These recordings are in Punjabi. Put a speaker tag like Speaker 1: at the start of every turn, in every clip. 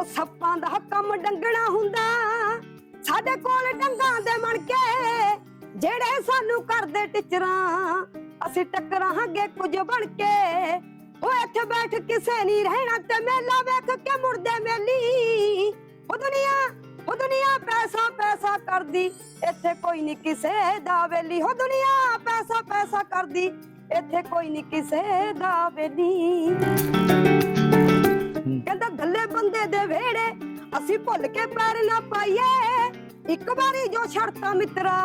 Speaker 1: ਉਹ ਸੱਪਾਂ ਦਾ ਕੰਮ ਡੰਗਣਾ ਹੁੰਦਾ। ਸਾਡੇ ਕੋਲ ਡੰਗਾਂ ਦੇ ਮਣ ਕੇ ਜਿਹੜੇ ਸਾਨੂੰ ਕਰਦੇ ਟਿਚਰਾਂ। ਅਸੀਂ ਟੱਕਰਾਂਗੇ ਕੁਝ ਬਣ ਕੇ ਉਹ ਇੱਥੇ ਬੈਠ ਕਿਸੇ ਨਹੀਂ ਰਹਿਣਾ ਤੇ ਮੇਲਾ ਵੇਖ ਕੇ ਮੁੜਦੇ ਮੇਲੀ। ਉਹ ਦੁਨੀਆ ਉਹ ਦੁਨੀਆ ਪੈਸਾ ਪੈਸਾ ਕਰਦੀ। ਇੱਥੇ ਕੋਈ ਨਹੀਂ ਕਿਸੇ ਦਾ ਵੇਲੀ। ਹੋ ਦੁਨੀਆ ਪੈਸਾ ਪੈਸਾ ਕਰਦੀ। ਇੱਥੇ ਕੋਈ ਨਹੀਂ ਕਿਸੇ ਦਾ ਵੇਲੀ। ਕਹਿੰਦਾ, ਗੱਲੇ ਬੰਦੇ ਦੇ ਵੇੜੇ ਅਸੀਂ ਭੁੱਲ ਕੇ ਪੈਰ ਨਾ ਪਾਈਏ। ਇੱਕ ਵਾਰੀ ਜੋ ਛੜਤਾ ਮਿੱਤਰਾ,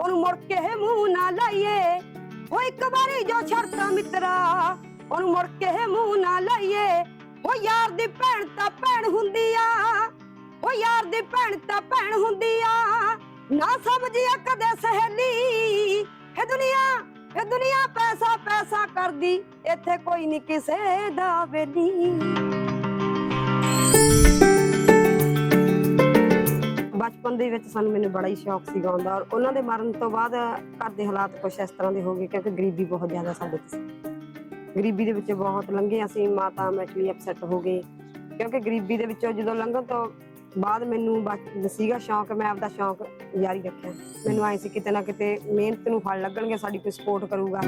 Speaker 1: ਉਹਨੂੰ ਮੁੜ ਕੇ ਮੂੰਹ ਨਾ ਲਾਈਏ। ਉਹ ਇੱਕ ਵਾਰੀ ਜੋ ਛੜਤਾ ਮਿੱਤਰਾ, ਉਹਨੂੰ ਮੁੜ ਕੇ ਮੂੰਹ ਨਾ ਲਾਈਏ। ਉਹ ਯਾਰ ਦੀ ਭੈਣ ਤਾਂ ਭੈਣ ਹੁੰਦੀ ਆ। ਉਹ ਯਾਰ ਦੀ ਭੈਣ ਤਾਂ ਭੈਣ ਹੁੰਦੀ ਆ। ਨਾ ਸਮਝਿਆ ਕਦੇ ਸਹੇਲੀ। ਇਹ ਦੁਨੀਆ ਇਹ ਦੁਨੀਆ ਪੈਸਾ ਪੈਸਾ ਕਰਦੀ। ਇੱਥੇ ਕੋਈ ਨਹੀਂ ਕਿਸੇ ਦਾ ਵੇਲੀ। ਬਚਪਨ ਦੇ ਵਿੱਚ ਸਾਨੂੰ ਮੈਨੂੰ ਬੜਾ ਹੀ ਸ਼ੌਕ ਸੀ ਗਾਉਣ ਦਾ ਔਰ ਉਹਨਾਂ ਦੇ ਮਰਨ ਤੋਂ ਬਾਅਦ ਘਰ ਦੇ ਹਾਲਾਤ ਕੁਝ ਇਸ ਤਰ੍ਹਾਂ ਦੇ ਹੋ ਗਏ ਕਿਉਂਕਿ ਗਰੀਬੀ ਬਹੁਤ ਜ਼ਿਆਦਾ ਸਾਡੇ ਤੇ ਸੀ ਗਰੀਬੀ ਦੇ ਵਿੱਚ ਬਹੁਤ ਲੰਘੇ ਅਸੀਂ ਮਾਤਾ ਮੈਟਲੀ ਅਪਸੈਟ ਹੋ ਗਏ ਕਿਉਂਕਿ ਗਰੀਬੀ ਦੇ ਵਿੱਚੋਂ ਜਦੋਂ ਲੰਘਣ ਤੋਂ ਬਾਅਦ ਮੈਨੂੰ ਸੀਗਾ ਸ਼ੌਕ ਮੈਂ ਆਪਦਾ ਸ਼ੌਕ ਜਾਰੀ ਰੱਖਿਆ ਮੈਨੂੰ ਆਏ ਸੀ ਕਿਤੇ ਨਾ ਕਿਤੇ ਮਿਹਨਤ ਨੂੰ ਫਲ ਲੱਗਣਗੇ ਸਾਡੀ ਕੋਈ ਸਪੋਰਟ ਕਰੂਗਾ।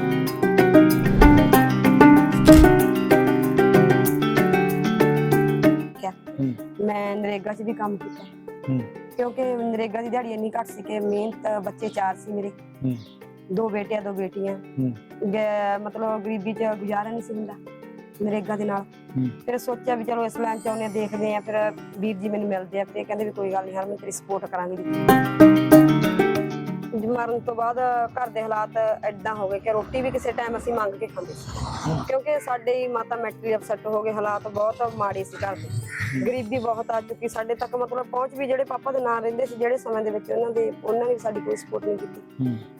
Speaker 1: ਮੈਂ ਨਰੇਗਾ 'ਚ ਵੀ ਕੰਮ ਕੀਤਾ। ਕਿਉਂਕਿ ਨਰੇਗਾ ਦੀ ਦਿਹਾੜੀ ਇੰਨੀ ਘੱਟ ਸੀ ਕਿ ਮਿਹਨਤ ਬੱਚੇ ਚਾਰ ਸੀ ਮੇਰੇ। ਦੋ ਬੇਟੇ ਆ ਦੋ ਬੇਟੀਆਂ। ਗ- ਮਤਲਬ ਗਰੀਬੀ 'ਚ ਗੁਜ਼ਾਰਾ ਨਹੀਂ ਸੀ ਹੁੰਦਾ ਨਰੇਗਾ ਦੇ ਨਾਲ। ਫਿਰ ਸੋਚਿਆ ਵੀ ਚਲੋ ਇਸ ਲਾਈਨ 'ਚ ਆਉਂਦੇ ਹਾਂ, ਦੇਖਦੇ ਆ ਫਿਰ ਵੀਰ ਜੀ ਮੈਨੂੰ ਮਿਲਦੇ ਆ ਤੇ ਕਹਿੰਦੇ ਵੀ ਕੋਈ ਗੱਲ ਨਹੀਂ ਹਰ ਮੈਂ ਤੇਰੀ ਸਪੋਰਟ ਕਰਾਂਗੇ ਮਰਨ ਤੋਂ ਬਾਅਦ ਘਰ ਦੇ ਹਾਲਾਤ ਐਦਾਂ ਹੋ ਗਏ ਕਿ ਰੋਟੀ ਵੀ ਕਿਸੇ ਟਾਈਮ ਅਸੀਂ ਮੰਗ ਕੇ ਖਾਂਦੇ ਸੀ। ਕਿਉਂਕਿ ਸਾਡੇ ਮਾਤਾ ਮੈਂਟਲੀ ਅਪਸੈਟ ਹੋ ਗਏ ਹਾਲਾਤ ਬਹੁਤ ਮਾੜੇ ਸੀ ਘਰ ਦੇ। ਗਰੀਬੀ ਬਹੁਤ ਆ ਚੁੱਕੀ ਸਾਡੇ ਤੱਕ ਮਤਲਬ ਪਹੁੰਚ ਵੀ ਜਿਹੜੇ ਪਾਪਾ ਦੇ ਨਾਲ ਰਹਿੰਦੇ ਸੀ ਜਿਹੜੇ ਸਮੇਂ ਦੇ ਵਿੱਚ ਉਹਨਾਂ ਦੇ ਉਹਨਾਂ ਨੇ ਸਾਡੀ ਕੋਈ ਸਪੋਰਟ ਨਹੀਂ ਕੀਤੀ।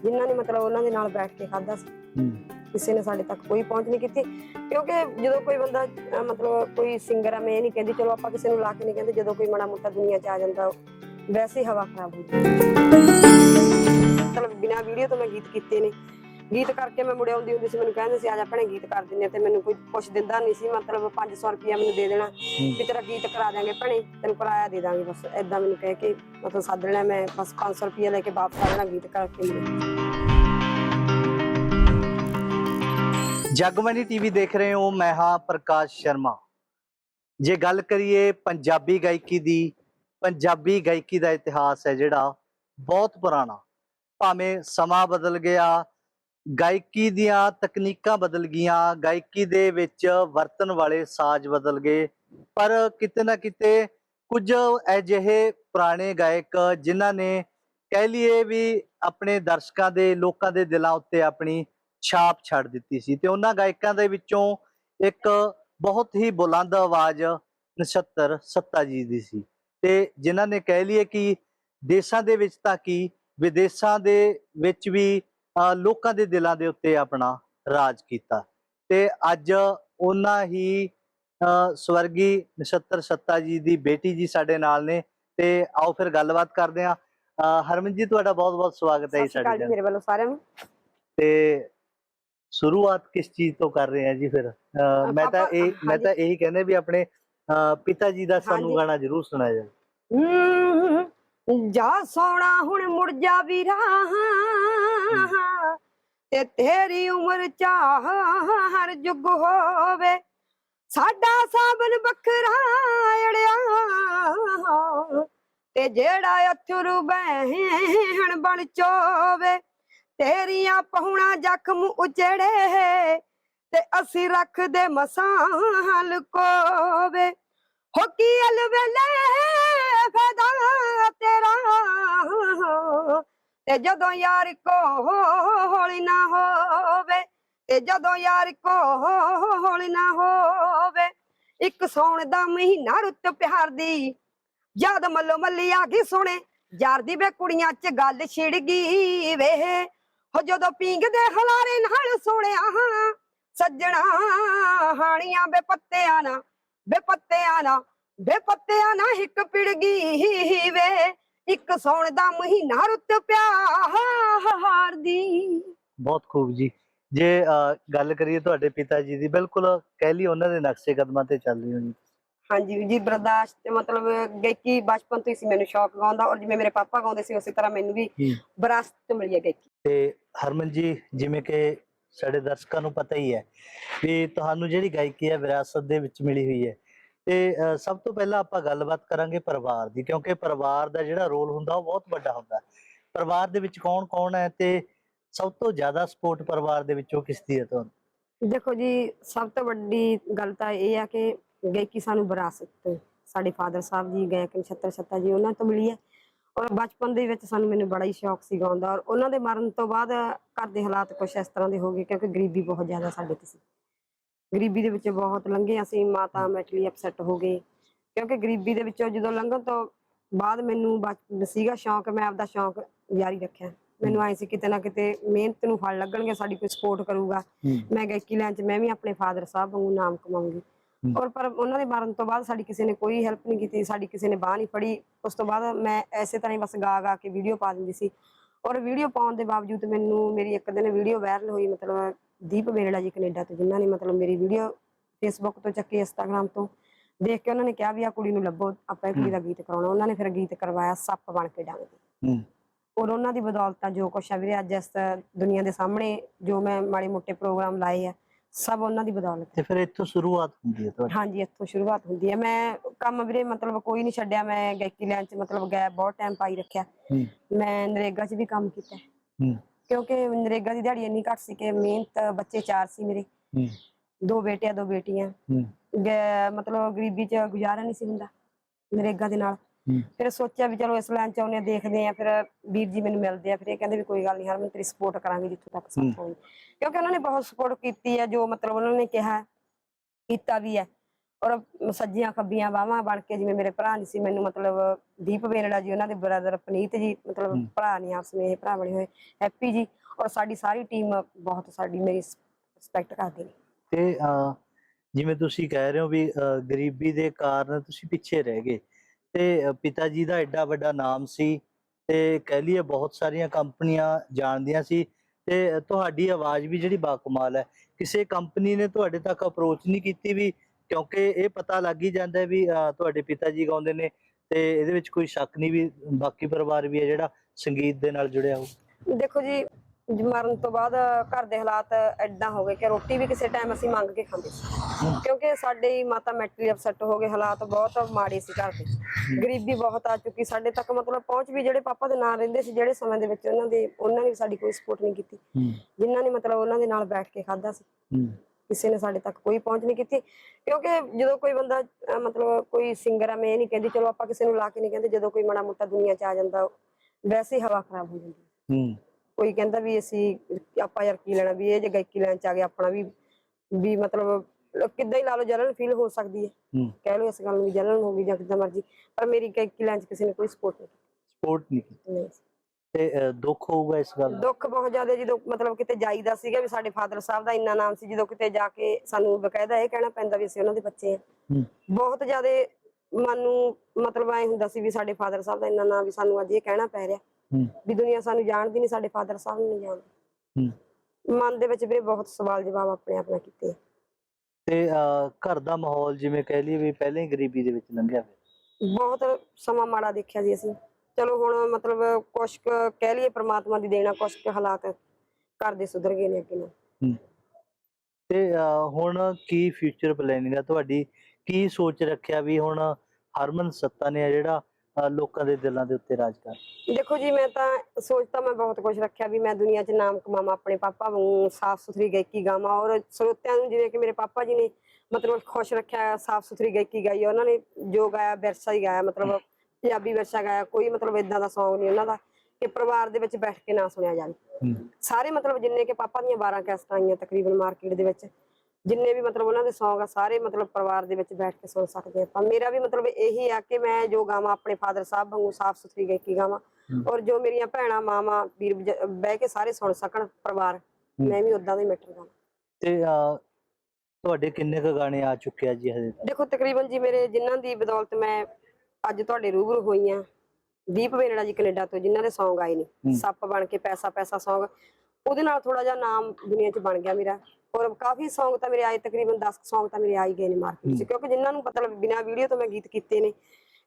Speaker 1: ਜਿਨ੍ਹਾਂ ਨੇ ਮਤਲਬ ਉਹਨਾਂ ਦੇ ਨਾਲ ਬੈਠ ਕੇ ਖਾਦਾ ਸੀ। ਕਿਸੇ ਨੇ ਸਾਡੇ ਤੱਕ ਕੋਈ ਪਹੁੰਚ ਨਹੀਂ ਕੀਤੀ। ਕਿਉਂਕਿ ਜਦੋਂ ਕੋਈ ਬੰਦਾ ਮਤਲਬ ਕੋਈ ਸਿੰਗਰ ਆ ਮੈਂ ਇਹ ਨਹੀਂ ਕਹਿੰਦੀ ਚਲੋ ਆਪਾਂ ਕਿਸੇ ਨੂੰ ਲਾ ਕੇ ਨਹੀਂ ਕਹਿੰਦੇ ਜਦੋਂ ਕੋਈ ਮਾੜਾ ਮੋਟਾ ਦੁਨੀਆ 'ਚ ਆ ਜਾਂਦਾ ਵੈਸੇ ਹਵਾ ਖਰਾਬ ਹੋ ਜਾਂਦੀ। ਮਤਲਬ ਬਿਨਾ ਵੀਡੀਓ ਤੋਂ ਮੈਂ ਗੀਤ ਕੀਤੇ ਨੇ। ਗੀਤ ਕਰਕੇ ਮੈਂ ਮੁੜ ਆਉਂਦੀ ਹੁੰਦੀ ਸੀ ਮੈਨੂੰ ਕਹਿੰਦੇ ਸੀ ਆ ਜਾ ਭੈਣੇ ਗੀਤ ਕਰ ਦਿੰਦੇ ਤੇ ਮੈਨੂੰ ਕੋਈ ਕੁਛ ਦਿੰਦਾ ਨਹੀਂ ਸੀ ਮਤਲਬ 500 ਰੁਪਇਆ ਮੈਨੂੰ ਦੇ ਦੇਣਾ। ਵੀ ਤੇਰਾ ਗੀਤ ਕਰਾ ਦਿਆਂਗੇ ਭੈਣੇ ਤੈਨੂੰ ਕਿਰਾਇਆ ਦੇ ਦਾਂਗੇ ਬਸ ਐਦਾਂ ਮੈਨੂੰ ਕਹਿ ਕੇ ਮਤਲਬ ਸੱਦ ਲੈਣਾ ਮੈਂ ਬਸ 500 ਰੁਪਇਆ ਲੈ ਕੇ ਵਾਪਸ ਆ ਜਾਣਾ ਗੀਤ ਕਰਕੇ।
Speaker 2: ਜਗਮਨੀ ਟੀਵੀ ਦੇਖ ਰਹੇ ਹੋ ਮੈਂ ਹਾਂ ਪ੍ਰਕਾਸ਼ ਸ਼ਰਮਾ। ਜੇ ਗੱਲ ਕਰੀਏ ਪੰਜਾਬੀ ਗਾਇਕੀ ਦੀ ਪੰਜਾਬੀ ਗਾਇਕੀ ਦਾ ਇਤਿਹਾਸ ਹੈ ਜਿਹੜਾ ਬਹੁਤ ਪੁਰਾਣਾ। ਭਾਵੇਂ ਸਮਾਂ ਬਦਲ ਗਿਆ, ਗਾਇਕੀ ਦੀਆਂ ਤਕਨੀਕਾਂ ਬਦਲ ਗਈਆਂ, ਗਾਇਕੀ ਦੇ ਵਿੱਚ ਵਰਤਣ ਵਾਲੇ ਸਾਜ਼ ਬਦਲ ਗਏ। ਪਰ ਕਿਤੇ ਨਾ ਕਿਤੇ ਕੁਝ ਅਜਿਹੇ ਪੁਰਾਣੇ ਗਾਇਕ ਜਿਨ੍ਹਾਂ ਨੇ ਕਹਿ ਲਈਏ ਵੀ ਆਪਣੇ ਦਰਸ਼ਕਾਂ ਦੇ, ਲੋਕਾਂ ਦੇ ਦਿਲਾਂ ਉੱਤੇ ਆਪਣੀ ਛਾਪ ਛੱਡ ਦਿੱਤੀ ਸੀ ਤੇ ਉਹਨਾਂ ਗਾਇਕਾਂ ਦੇ ਵਿੱਚੋਂ ਇੱਕ ਬਹੁਤ ਹੀ ਬੁਲੰਦ ਆਵਾਜ਼ ਨਛੱਤਰ ਸੱਤਾ ਜੀ ਦੀ ਸੀ। ਤੇ ਜਿਨ੍ਹਾਂ ਨੇ ਕਹਿ ਲਈਏ ਕਿ ਦੇਸ਼ਾਂ ਦੇ ਵਿੱਚ ਤਾਂ ਕੀ ਵਿਦੇਸ਼ਾਂ ਦੇ ਵਿੱਚ ਵੀ ਲੋਕਾਂ ਦੇ ਦਿਲਾਂ ਦੇ ਉੱਤੇ ਆਪਣਾ ਰਾਜ ਕੀਤਾ। ਤੇ ਅੱਜ ਉਹਨਾਂ ਹੀ ਸਵਰਗੀ ਨਛੱਤਰ ਸੱਤਾ ਜੀ ਦੀ ਬੇਟੀ ਜੀ ਸਾਡੇ ਨਾਲ ਨੇ। ਤੇ ਆਓ ਫਿਰ ਗੱਲਬਾਤ ਕਰਦੇ ਹਾਂ। ਅਹ, ਹਰਮਨ ਜੀ ਤੁਹਾਡਾ ਬਹੁਤ ਬਹੁਤ ਸਵਾਗਤ ਹੈ ਸਾਡੇ
Speaker 1: ਜੀ
Speaker 2: ਨਾਲ
Speaker 1: ਮੇਰੇ ਵੱਲੋਂ ਸਾਰਿਆਂ ਨੂੰ।
Speaker 2: ਤੇ ਸ਼ੁਰੂਆਤ ਕਿਸ ਚੀਜ਼ ਤੋਂ ਕਰ ਰਹੇ ਆ ਜੀ ਫਿਰ? ਮੈਂ ਤਾਂ ਇਹ ਮੈਂ। ਤਾਂ ਇਹੀ ਕਹਿੰਦੇ ਵੀ ਆਪਣੇ ਪਿਤਾ ਜੀ ਦਾ ਸਾਨੂੰ। ਗਾਣਾ ਜ਼ਰੂਰ ਸੁਣਾਇਆ ਜਾਵੇ।
Speaker 1: ਜਾ ਸੋਣਾ ਹੁਣ ਮੁੜ ਜਾ ਵੀਰਾ। ਤੇ ਤੇਰੀ ਉਮਰ ਚਾਹ ਹਰ ਜੁਗ ਹੋਵੇ। ਸਾਡਾ ਸਾਬਨ ਵੱਖਰਾ ਅੜਿਆ। ਤੇ ਜਿਹੜਾ ਅਥਰੂ ਬਹਿਣ ਬਣ ਚੋਵੇ। ਤੇਰੀਆਂ ਪਹੁਣਾ ਜ਼ਖਮ ਉਜੜੇ। ਤੇ ਅਸੀਂ ਰੱਖਦੇ ਮਸਾਂ ਲੁਕੋਵੇ ਹੋ ਕੀ ਅਲਵੇਲੇ ਫਦਾ ਤੇਰਾ ਤੇ ਜਦੋਂ ਯਾਰ ਕੋ ਨਾ ਹੋਵੇ, ਤੇ ਜਦੋਂ ਯਾਰ ਕੋ ਨਾ ਹੋਵੇ, ਇੱਕ ਸੌਣ ਦਾ ਮਹੀਨਾ ਰੁੱਤ ਪਿਆਰ ਦੀ, ਯਾਦ ਮੱਲੋ ਮੱਲੀ ਆ ਗਈ ਸੁਣੇ, ਯਾਰ ਦੀ ਵੇ ਕੁੜੀਆਂ ਚ ਗੱਲ ਛਿੜ ਗਈ ਵੇ। ਹੋ ਜਦੋਂ ਪੀਂਗਦੇ ਹਲਾਰੇ ਨਾਲ ਸੋਹਣਿਆ, ਸੱਜਣਾ ਹਾਣੀਆਂ ਬੇ ਪੱਤਿਆਂ ਨਾ ਬੇ ਪੱਤਿਆਂ ਨਾ ਬੇ ਪੱਤਿਆਂ ਨਾ ਇੱਕ ਪਿੜ ਗਈ ਵੇ ਇੱਕ ਸੌਣ ਦਾ ਮਹੀਨਾ ਰੁੱਤ ਪਿਆਰ ਦੀ
Speaker 2: ਬਹੁਤ ਖੂਬ ਜੀ। ਜੇ ਗੱਲ ਕਰੀਏ ਤੁਹਾਡੇ ਪਿਤਾ ਜੀ ਦੀ ਬਿਲਕੁਲ ਕਹਿ ਲਈ ਉਹਨਾਂ ਦੇ ਨਕਸ਼ੇ ਕਦਮਾਂ ਤੇ ਚੱਲ ਰਹੀ ਹੋ ਜੀ
Speaker 1: ਹਾਂਜੀ ਜੀ ਬਰਦਾਸ਼ਤ ਤੇ ਮਤਲਬ ਗਾਇਕੀ ਬਚਪਨ ਤੋਂ ਹੀ ਸੀ ਮੈਨੂੰ ਸ਼ੌਕ ਗਾਉਣ ਦਾ ਔਰ ਜਿਵੇਂ ਮੇਰੇ ਪਾਪਾ ਗਾਉਂਦੇ ਸੀ ਉਸੇ ਤਰ੍ਹਾਂ ਮੈਨੂੰ ਵੀ। ਵਿਰਾਸਤ ਤੋਂ ਮਿਲੀ ਹੈ ਗਾਇਕੀ
Speaker 2: ਤੇ ਹਰਮਨ ਜੀ ਜਿਵੇਂ ਕਿ ਸਾਡੇ ਦਰਸ਼ਕਾਂ ਨੂੰ ਪਤਾ ਹੀ ਹੈ ਵੀ ਤੁਹਾਨੂੰ ਜਿਹੜੀ ਗਾਇਕੀ ਹੈ ਵਿਰਾਸਤ ਦੇ ਵਿੱਚ ਮਿਲੀ ਹੋਈ ਹੈ। ਤੇ ਸਭ ਤੋਂ ਪਹਿਲਾਂ ਆਪਾਂ ਗੱਲਬਾਤ ਕਰਾਂਗੇ ਪਰਿਵਾਰ ਦੀ, ਕਿਉਂਕਿ ਪਰਿਵਾਰ ਦਾ ਜਿਹੜਾ ਰੋਲ ਹੁੰਦਾ ਉਹ ਬਹੁਤ ਵੱਡਾ ਹੁੰਦਾ। ਪਰਿਵਾਰ ਦੇ ਵਿੱਚ ਕੌਣ ਕੌਣ ਹੈ ਤੇ ਸਭ ਤੋਂ ਜ਼ਿਆਦਾ ਸਪੋਰਟ ਪਰਿਵਾਰ ਦੇ ਵਿੱਚੋਂ ਕਿਸ ਦੀ ਹੈ ਤੁਹਾਨੂੰ?
Speaker 1: ਦੇਖੋ ਜੀ, ਸਭ ਤੋਂ ਵੱਡੀ ਗੱਲ ਤਾਂ ਇਹ ਆ ਕਿ ਗਾਇਕੀ ਸਾਨੂੰ ਵਿਰਾਸਤ ਤੋਂ, ਸਾਡੇ ਫਾਦਰ ਸਾਹਿਬ ਜੀ, ਗਾਇਕ ਨਛੱਤਰ ਛੱਤਾ ਜੀ, ਉਹਨਾਂ ਤੋਂ ਮਿਲੀ ਹੈ। ਔਰ ਬਚਪਨ ਦੇ ਵਿੱਚ ਸਾਨੂੰ ਮੈਨੂੰ ਬੜਾ ਹੀ ਸ਼ੌਕ ਸੀ ਗਾਉਣ ਦਾ ਔਰ ਉਹਨਾਂ ਦੇ ਮਰਨ ਤੋਂ ਬਾਅਦ ਘਰ ਦੇ ਹਾਲਾਤ ਕੁਝ ਇਸ ਤਰ੍ਹਾਂ ਦੇ ਹੋ ਗਏ ਕਿਉਂਕਿ ਗਰੀਬੀ ਬਹੁਤ ਜ਼ਿਆਦਾ ਸਾਡੇ ਤੇ ਸੀ। ਗਰੀਬੀ ਦੇ ਵਿੱਚ ਬਹੁਤ ਲੰਘੇ ਅਸੀਂ ਮਾਤਾ ਮੈਟਲੀ ਅਪਸੈਟ ਹੋ ਗਏ। ਕਿਉਂਕਿ ਗਰੀਬੀ ਦੇ ਵਿੱਚੋਂ ਜਦੋਂ ਲੰਘਣ ਤੋਂ ਬਾਅਦ ਮੈਨੂੰ ਸੀਗਾ ਸ਼ੌਕ ਮੈਂ ਆਪਦਾ ਸ਼ੌਕ ਜਾਰੀ ਰੱਖਿਆ। ਮੈਨੂੰ ਆਏ ਸੀ ਕਿਤੇ ਨਾ ਕਿਤੇ ਮਿਹਨਤ ਨੂੰ ਫਲ ਲੱਗਣਗੇ ਸਾਡੀ ਕੋਈ ਸਪੋਰਟ ਕਰੂਗਾ। ਮੈਂ ਗਾਇਕੀ ਲਾਈਨ 'ਚ ਮੈਂ ਵੀ ਆਪਣੇ ਫਾਦਰ ਸਾਹਿਬ ਵਾਂਗੂ ਨਾਮ ਕਮਾਉਂਗੀ। ਔਰ ਪਰ ਉਹਨਾਂ ਦੇ ਮਰਨ ਤੋਂ ਬਾਅਦ ਸਾਡੀ ਕਿਸੇ ਨੇ ਕੋਈ ਹੈਲਪ ਨਹੀਂ ਕੀਤੀ ਸਾਡੀ ਕਿਸੇ ਨੇ ਬਾਹ ਨਹੀਂ ਫੜੀ। ਉਸ ਤੋਂ ਬਾਅਦ ਮੈਂ ਐਸੇ ਤਰ੍ਹਾਂ ਹੀ ਬਸ ਗਾ ਗਾ ਕੇ ਵੀਡੀਓ ਪਾ ਦਿੰਦੀ ਸੀ। ਔਰ ਵੀਡੀਓ ਪਾਉਣ ਦੇ ਬਾਵਜੂਦ ਮੈਨੂੰ ਮੇਰੀ ਇੱਕ ਦਿਨ ਵੀਡੀਓ ਵਾਇਰਲ ਹੋਈ ਮਤਲਬ ਦੀਪ ਬੇਰੜਾ ਜੀ ਕੈਨੇਡਾ ਤੋਂ ਜਿਨ੍ਹਾਂ ਨੇ ਮਤਲਬ ਮੇਰੀ ਵੀਡੀਓ ਫੇਸਬੁੱਕ ਤੋਂ ਚੱਕੀ ਇੰਸਟਾਗ੍ਰam ਤੋਂ ਦੇਖ ਕੇ ਉਹਨਾਂ ਨੇ ਕਿਹਾ ਵੀ ਆ ਕੁੜੀ ਨੂੰ ਲੱਭੋ ਆਪਾਂ ਇਹ ਕੁੜੀ ਦਾ ਗੀਤ ਕਰਾਉਣਾ। ਉਹਨਾਂ ਨੇ ਫਿਰ ਗੀਤ ਕਰਵਾਇਆ ਸੱਪ ਬਣ ਕੇ ਡੰਗਦੀ
Speaker 2: ਹੂੰ।
Speaker 1: ਔਰ ਉਹਨਾਂ ਦੀ ਬਦੌਲਤ ਜੋ ਕੁਛ ਆ ਵੀਰੇ ਅੱਜ ਇਸ ਦੁਨੀਆ ਦੇ ਸਾਹਮਣੇ ਜੋ ਮੈਂ ਮਾੜੇ ਮੋਟੇ ਪ੍ਰੋਗਰਾਮ ਲਾਏ ਆ ਸਭ ਉਹਨਾਂ ਦੀ ਬਦੌਲਤ
Speaker 2: ਤੇ ਫਿਰ ਇੱਥੋਂ ਸ਼ੁਰੂਆਤ ਹੁੰਦੀ ਹੈ ਤੁਹਾਡੀ?
Speaker 1: ਹਾਂਜੀ ਇੱਥੋਂ ਸ਼ੁਰੂਆਤ ਹੁੰਦੀ ਹੈ। ਮੈਂ ਕੰਮ ਵੀਰੇ ਮਤਲਬ ਕੋਈ ਨਹੀਂ ਛੱਡਿਆ ਮੈਂ ਗਾਇਕੀ ਲਾਈਨ 'ਚ ਮਤਲਬ ਗੈਪ ਬਹੁਤ ਟਾਈਮ ਪਾਈ ਰੱਖਿਆ।
Speaker 2: ਹੂੰ।
Speaker 1: ਮੈਂ ਨਰੇਗਾ 'ਚ ਵੀ ਕੰਮ ਕੀਤਾ।
Speaker 2: ਹੂੰ।
Speaker 1: ਕਿਉਂਕਿ ਨਰੇਗਾ ਦੀ ਦਿਹਾੜੀ ਇੰਨੀ ਘੱਟ ਸੀ ਕਿ ਮਿਹਨਤ ਬੱਚੇ ਚਾਰ ਸੀ ਮੇਰੇ।
Speaker 2: ਹੂੰ।
Speaker 1: ਦੋ ਬੇਟੇ ਆ ਦੋ ਬੇਟੀਆਂ।
Speaker 2: ਹੂੰ।
Speaker 1: ਗੈ- ਮਤਲਬ ਗਰੀਬੀ 'ਚ ਗੁਜ਼ਾਰਾ ਨਹੀਂ ਸੀ ਹੁੰਦਾ ਨਰੇਗਾ ਦੇ ਨਾਲ।
Speaker 2: ਹੂੰ।
Speaker 1: ਫਿਰ ਸੋਚਿਆ ਵੀ ਚਲੋ ਇਸ ਲਾਈਨ 'ਚ ਆਉਂਦੇ ਹਾਂ ਦੇਖਦੇ ਆ ਫਿਰ ਵੀਰ ਜੀ ਮੈਨੂੰ ਮਿਲਦੇ ਆ ਫਿਰ ਇਹ ਕਹਿੰਦੇ ਵੀ ਕੋਈ ਗੱਲ ਨਹੀਂ ਹਰਮਨ ਤੇਰੀ ਸਪੋਰਟ ਕਰਾਂਗੇ ਜਿੱਥੋਂ ਤੱਕ
Speaker 2: ਹੂੰ।
Speaker 1: ਸਾਥ ਹੋਈ। ਕਿਉਂਕਿ ਉਹਨਾਂ ਨੇ ਬਹੁਤ ਸਪੋਰਟ ਕੀਤੀ ਹੈ ਜੋ ਮਤਲਬ ਉਹਨਾਂ ਨੇ ਕਿਹਾ ਕੀਤਾ ਵੀ ਹੈ ਔਰ ਸੱਜੀਆਂ ਖੱਬੀਆਂ ਬਾਹਾਂ ਬਣ ਕੇ ਜਿਵੇਂ ਮੇਰੇ ਭਰਾ ਨਹੀਂ ਸੀ ਮੈਨੂੰ ਮਤਲਬ ਦੀਪ ਵੇਰੜਾ ਜੀ ਉਹਨਾਂ ਦੇ ਬ੍ਰਦਰ ਪਨੀਤ ਜੀ ਮਤਲਬ। ਭਰਾ ਨਹੀਂ ਆਪਸ ਵਿੱਚ ਭਰਾ ਬਣੇ ਹੋਏ ਹੈਪੀ ਜੀ ਔਰ ਸਾਡੀ ਸਾਰੀ ਟੀਮ ਬਹੁਤ ਸਾਡੀ ਮੇਰੀ ਰਿਸਪੈਕਟ ਕਰਦੀ ਨੇ
Speaker 2: ਤੇ ਜਿਵੇਂ ਤੁਸੀਂ ਕਹਿ ਰਹੇ ਹੋ ਵੀ ਗਰੀਬੀ ਦੇ ਕਾਰਨ ਤੁਸੀਂ ਪਿੱਛੇ ਰਹਿ ਗਏ ਤੇ ਪਿਤਾ ਜੀ ਦਾ ਐਡਾ ਵੱਡਾ ਨਾਮ ਸੀ ਤੇ ਕਹਿ ਲਈਏ ਬਹੁਤ ਸਾਰੀਆਂ ਕੰਪਨੀਆਂ ਜਾਣਦੀਆਂ ਸੀ ਤੇ ਤੁਹਾਡੀ ਆਵਾਜ਼ ਵੀ ਜਿਹੜੀ ਬਾਕਮਾਲ ਹੈ ਕਿਸੇ ਕੰਪਨੀ ਨੇ ਤੁਹਾਡੇ ਤੱਕ ਅਪਰੋਚ ਨਹੀਂ ਕੀਤੀ ਵੀ ਕਿਉਂਕਿ ਇਹ ਪਤਾ ਲੱਗ ਹੀ ਜਾਂਦਾ ਹੈ ਵੀ ਅਹ, ਤੁਹਾਡੇ ਪਿਤਾ ਜੀ ਗਾਉਂਦੇ ਨੇ ਤੇ ਇਹਦੇ ਵਿੱਚ ਕੋਈ ਸ਼ੱਕ ਨਹੀਂ ਵੀ ਬਾਕੀ ਪਰਿਵਾਰ ਵੀ ਹੈ ਜਿਹੜਾ ਸੰਗੀਤ ਦੇ ਨਾਲ ਜੁੜਿਆ ਹੋ
Speaker 1: ਦੇਖੋ ਜੀ ਜ- ਮਰਨ ਤੋਂ ਬਾਅਦ ਘਰ ਦੇ ਹਾਲਾਤ ਐਦਾਂ ਹੋ ਗਏ ਕਿ ਰੋਟੀ ਵੀ ਕਿਸੇ ਟਾਈਮ ਅਸੀਂ ਮੰਗ ਕੇ ਖਾਂਦੇ ਸੀ। ਕਿਉਂਕਿ ਸਾਡੇ ਹੀ ਮਾਤਾ ਮੈਂਟਲੀ ਅਪਸੈਟ ਹੋ ਗਏ ਹਾਲਾਤ ਬਹੁਤ ਮਾੜੇ ਸੀ ਘਰ ਦੇ। ਗਰੀਬੀ ਬਹੁਤ ਆ ਚੁੱਕੀ ਸਾਡੇ ਤੱਕ ਮਤਲਬ ਪਹੁੰਚ ਵੀ ਜਿਹੜੇ ਪਾਪਾ ਦੇ ਨਾਲ ਰਹਿੰਦੇ ਸੀ ਜਿਹੜੇ ਸਮੇਂ ਦੇ ਵਿੱਚ ਉਹਨਾਂ ਦੇ ਉਹਨਾਂ ਨੇ ਵੀ ਸਾਡੀ ਕੋਈ ਸਪੋਰਟ ਨਹੀਂ ਕੀਤੀ। ਜਿਨ੍ਹਾਂ ਨੇ ਮਤਲਬ ਉਹਨਾਂ ਦੇ ਨਾਲ ਬੈਠ ਕੇ ਖਾਦਾ ਸੀ। ਕਿਸੇ ਨੇ ਸਾਡੇ ਤੱਕ ਕੋਈ ਪਹੁੰਚ ਨਹੀਂ ਕੀਤੀ। ਕਿਉਂਕਿ ਜਦੋਂ ਕੋਈ ਬੰਦਾ ਅਹ ਮਤਲਬ ਕੋਈ ਸਿੰਗਰ ਆ ਮੈਂ ਇਹ ਨਹੀਂ ਕਹਿੰਦੀ ਚਲੋ ਆਪਾਂ ਕਿਸੇ ਨੂੰ ਲਾ ਕੇ ਨਹੀਂ ਕਹਿੰਦੇ ਜਦੋਂ ਕੋਈ ਮਾੜਾ ਮੋਟਾ ਦੁਨੀਆ 'ਚ ਆ ਜਾਂਦਾ ਵੈਸੇ ਹੀ ਹਵਾ ਖਰਾਬ ਹੋ ਜਾਂਦੀ। ਹੈ। ਕੋਈ ਕਹਿੰਦਾ ਵੀ ਅਸੀਂ ਆਪਾਂ ਯਾਰ ਕੀ ਲੈਣਾ ਵੀ ਇਹ ਜੇ ਗਾਇਕੀ ਲੈਣ ਚ ਆ ਗਿਆ ਆਪਣਾ ਵੀ ਵੀ ਮਤਲਬ ਕਿੱਦਾਂ ਹੀ ਲਾ ਲਓ ਜਲਨ ਫੀਲ ਹੋ ਸਕਦੀ ਹੈ।
Speaker 2: ਹੂੰ।
Speaker 1: ਕਹਿ ਲਓ ਇਸ ਗੱਲ ਨੂੰ ਵੀ ਜਲਨ ਹੋ ਗਈ ਜਾਂ ਕਿੱਦਾਂ ਮਰਜ਼ੀ ਪਰ ਮੇਰੀ ਗਾਇਕੀ ਲੈਣ ਚ ਕਿਸੇ ਨੇ ਕੋਈ ਸਪੋਰਟ ਨਹੀਂ
Speaker 2: ਸਪੋਰਟ ਨਹੀਂ ਕੀਤੀ
Speaker 1: ਕੀਤੀ। ਨਹੀਂ।
Speaker 2: ਤੇ ਅਹ, ਦੁੱਖ ਹੋਊਗਾ ਇਸ ਗੱਲ ਦਾ?
Speaker 1: ਦੁੱਖ ਬਹੁਤ ਜ਼ਿਆਦਾ ਜਦੋਂ ਮਤਲਬ ਕਿਤੇ ਜਾਈਦਾ ਸੀਗਾ ਵੀ ਸਾਡੇ ਫਾਦਰ ਸਾਹਿਬ ਦਾ ਇੰਨਾ ਨਾਮ ਸੀ ਜਦੋਂ ਕਿਤੇ ਜਾ ਕੇ ਸਾਨੂੰ ਬਕਾਇਦਾ ਇਹ ਕਹਿਣਾ ਪੈਂਦਾ ਵੀ ਅਸੀਂ ਉਹਨਾਂ ਦੇ ਬੱਚੇ ਆ
Speaker 2: ਹੂੰ।
Speaker 1: ਬਹੁਤ ਜ਼ਿਆਦਾ ਮਨ ਨੂੰ ਮਤਲਬ ਐ ਹੁੰਦਾ ਸੀ ਵੀ ਸਾਡੇ ਫਾਦਰ ਸਾਹਿਬ ਦਾ ਇੰਨਾ ਨਾਮ ਵੀ ਸਾਨੂੰ ਅੱਜ ਇਹ ਕਹਿਣਾ ਪੈ ਰਿਹਾ।
Speaker 2: ਹੂੰ।
Speaker 1: ਵੀ ਦੁਨੀਆ ਸਾਨੂੰ ਜਾਣਦੀ ਨਹੀਂ ਸਾਡੇ ਫਾਦਰ ਸਾਹਿਬ ਨੂੰ ਨਹੀਂ ਜਾਣਦੀ।
Speaker 2: ਹੂੰ।
Speaker 1: ਮਨ ਦੇ ਵਿੱਚ ਵੀਰੇ ਬਹੁਤ ਸਵਾਲ ਜਵਾਬ ਆਪਣੇ ਆਪ ਨਾਲ ਕੀਤੇ।
Speaker 2: ਤੇ ਅਹ, ਘਰ ਦਾ ਮਾਹੌਲ ਜਿਵੇਂ ਕਹਿ ਲਈਏ ਵੀ ਪਹਿਲਾਂ ਹੀ ਗਰੀਬੀ ਦੇ ਵਿੱਚ ਲੰਘਿਆ ਹੋਇਆ।
Speaker 1: ਬਹੁਤ ਸਮਾਂ ਮਾੜਾ ਦੇਖਿਆ ਜੀ ਅਸੀਂ। ਚਲੋ ਹੁਣ ਮਤਲਬ ਕੁਛ ਕੁ ਕਹਿ ਲਈਏ ਪ੍ਰਮਾਤਮਾ ਦੀ ਦੇਣਾ ਕੁਛ ਕੁ ਹਾਲਾਤ ਘਰ ਦੇ ਸੁਧਰ ਗਏ ਨੇ ਅੱਗੇ ਨਾਲ।
Speaker 2: ਹੂੰ। ਤੇ ਅਹ, ਹੁਣ ਕੀ ਫਿਊਚਰ ਪਲੈਨਿੰਗ ਹੈ ਤੁਹਾਡੀ ਕੀ ਸੋਚ ਰੱਖਿਆ ਵੀ ਹੁਣ ਹਰਮਨ ਸੱਤਾ ਨੇ ਆ ਜਿਹੜਾ ਅਹ, ਲੋਕਾਂ ਦੇ ਦਿਲਾਂ ਦੇ ਉੱਤੇ ਰਾਜ ਕਰ?
Speaker 1: ਦੇਖੋ ਜੀ ਮੈਂ ਤਾਂ ਸੋਚ ਤਾਂ ਮੈਂ ਬਹੁਤ ਕੁਝ ਰੱਖਿਆ ਵੀ ਮੈਂ ਦੁਨੀਆ 'ਚ ਨਾਮ ਕਮਾਵਾਂ ਆਪਣੇ ਪਾਪਾ ਵਾਂਗੂ ਸਾਫ਼ ਸੁਥਰੀ ਗਾਇਕੀ ਗਾਵਾਂ ਔਰ ਸਰੋਤਿਆਂ ਨੂੰ ਜਿਵੇਂ ਕਿ ਮੇਰੇ ਪਾਪਾ ਜੀ ਨੇ ਮਤਲਬ ਖੁਸ਼ ਰੱਖਿਆ ਸਾਫ਼ ਸੁਥਰੀ ਗਾਇਕੀ ਗਾਈ ਉਹਨਾਂ ਨੇ ਜੋ ਗਾਇਆ ਵਿਰਸਾ ਹੀ ਗਾਇਆ ਮਤਲਬ ਪੰਜਾਬੀ ਵਿਰਸਾ ਗਾਇਆ ਕੋਈ ਮਤਲਬ ਇਦਾਂ ਦਾ Song ਨਹੀਂ ਉਹਨਾਂ ਦਾ ਕਿ ਪਰਿਵਾਰ ਦੇ ਵਿੱਚ ਬੈਠ ਕੇ ਨਾ ਸੁਣਿਆ ਜਾਵੇ। ਸਾਰੇ ਮਤਲਬ ਜਿੰਨੇ ਕਿ ਪਾਪਾ ਦੀਆਂ 12 ਕੈਸਟਾਂ ਆਈਆਂ ਤਕਰੀਬਨ ਮਾਰਕੀਟ ਦੇ ਵਿੱਚ ਜਿੰਨੇ ਵੀ ਮਤਲਬ ਉਹਨਾਂ ਦੇ Song ਆ ਸਾਰੇ ਮਤਲਬ ਪਰਿਵਾਰ ਦੇ ਵਿੱਚ ਬੈਠ ਕੇ ਸੁਣ ਸਕਦੇ ਆਪਾਂ। ਮੇਰਾ ਵੀ ਮਤਲਬ ਇਹੀ ਆ ਕਿ ਮੈਂ ਜੋ ਗਾਵਾਂ ਆਪਣੇ ਫਾਦਰ ਸਾਹਿਬ ਵਾਂਗੂ ਸਾਫ਼ ਸੁਥਰੀ ਗਾਇਕੀ ਗਾਵਾਂ। ਔਰ ਜੋ ਮੇਰੀਆਂ ਭੈਣਾਂ ਮਾਵਾਂ ਵੀਰ ਬਹਿ ਕੇ ਸਾਰੇ ਸੁਣ ਸਕਣ ਪਰਿਵਾਰ ਮੈਂ ਵੀ ਉਦਾਂ ਦਾ ਹੀ ਮੈਟਰ ਗਾਵਾਂ
Speaker 2: ਤੇ ਤੁਹਾਡੇ ਕਿੰਨੇ ਕੁ ਗਾਣੇ ਆ ਚੁੱਕੇ ਆ ਜੀ ਹਜੇ
Speaker 1: ਦੇਖੋ ਤਕਰੀਬਨ ਜੀ ਮੇਰੇ ਜਿਨ੍ਹਾਂ ਦੀ ਬਦੌਲਤ ਮੈਂ ਅੱਜ ਤੁਹਾਡੇ ਰੂਬਰੂ ਹੋਈ ਆ ਦੀਪ ਵੇਰੜਾ ਜੀ ਕੈਨੇਡਾ ਤੋਂ ਜਿਨ੍ਹਾਂ ਦੇ Song ਆਏ ਨੇ। ਸੱਪ ਬਣ ਕੇ ਪੈਸਾ ਪੈਸਾ Song ਉਹਦੇ ਨਾਲ ਥੋੜਾ ਜਿਹਾ ਨਾਮ ਦੁਨੀਆ 'ਚ ਬਣ ਗਿਆ ਮੇਰਾ। ਔਰ ਕਾਫੀ Song ਤਾਂ ਮੇਰੇ ਆਏ ਤਕਰੀਬਨ 10 Song ਤਾਂ ਮੇਰੇ ਆ ਹੀ ਗਏ ਨੇ ਮਾਰਕੀਟ 'ਚ। ਕਿਉਂਕਿ ਜਿਨ੍ਹਾਂ ਨੂੰ ਮਤਲਬ ਬਿਨਾਂ ਵੀਡੀਓ ਤੋਂ ਮੈਂ ਗੀਤ ਕੀਤੇ ਨੇ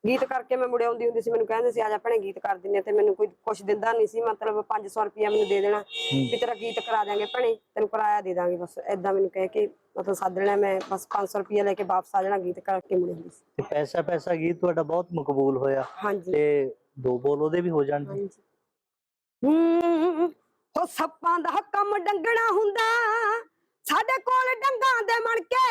Speaker 1: ਗੀਤ ਕਰਕੇ ਮੈਂ ਮੁੜ ਆਉਂਦੀ ਹੁੰਦੀ ਸੀ ਮੈਨੂੰ ਕਹਿੰਦੇ ਸੀ ਆ ਜਾ ਭੈਣੇ ਗੀਤ ਕਰ ਦਿੰਨੇ ਤੇ ਮੈਨੂੰ ਕੋਈ ਕੁਛ ਦਿੰਦਾ ਨਹੀਂ ਸੀ ਮਤਲਬ 500 ਰੁਪਇਆ ਮੈਨੂੰ ਦੇ ਦੇਣਾ। ਵੀ ਤੇਰਾ ਗੀਤ ਕਰਾ ਦਿਆਂਗੇ ਭੈਣੇ ਤੈਨੂੰ ਕਿਰਾਇਆ ਦੇ ਦਾਂਗੇ ਬਸ ਐਦਾਂ ਮੈਨੂੰ ਕਹਿ ਕੇ ਮਤਲਬ ਸੱਦ ਲੈਣਾ। ਮੈਂ ਬਸ 500 ਰੁਪਇਆ ਲੈ ਕੇ ਵਾਪਸ ਆ ਜਾਣਾ ਗੀਤ ਕਰਕੇ ਮੁੜ ਆਉਂਦੀ ਸੀ।
Speaker 2: ਤੇ ਪੈਸਾ ਪੈਸਾ ਗੀਤ ਤੁਹਾਡਾ ਬਹੁਤ ਮਕਬੂਲ ਹੋਇਆ।
Speaker 1: ਹਾਂਜੀ।
Speaker 2: ਤੇ ਦੋ ਬੋਲ ਉਹਦੇ ਵੀ ਹੋ ਜਾਣਗੇ
Speaker 1: ਹੂੰ ਹੋ ਸੱਪਾਂ ਦਾ ਕੰਮ ਡੰਗਣਾ ਹੁੰਦਾ ਸਾਡੇ ਕੋਲ ਡੰਗਾਂ ਦੇ ਮਣ ਕੇ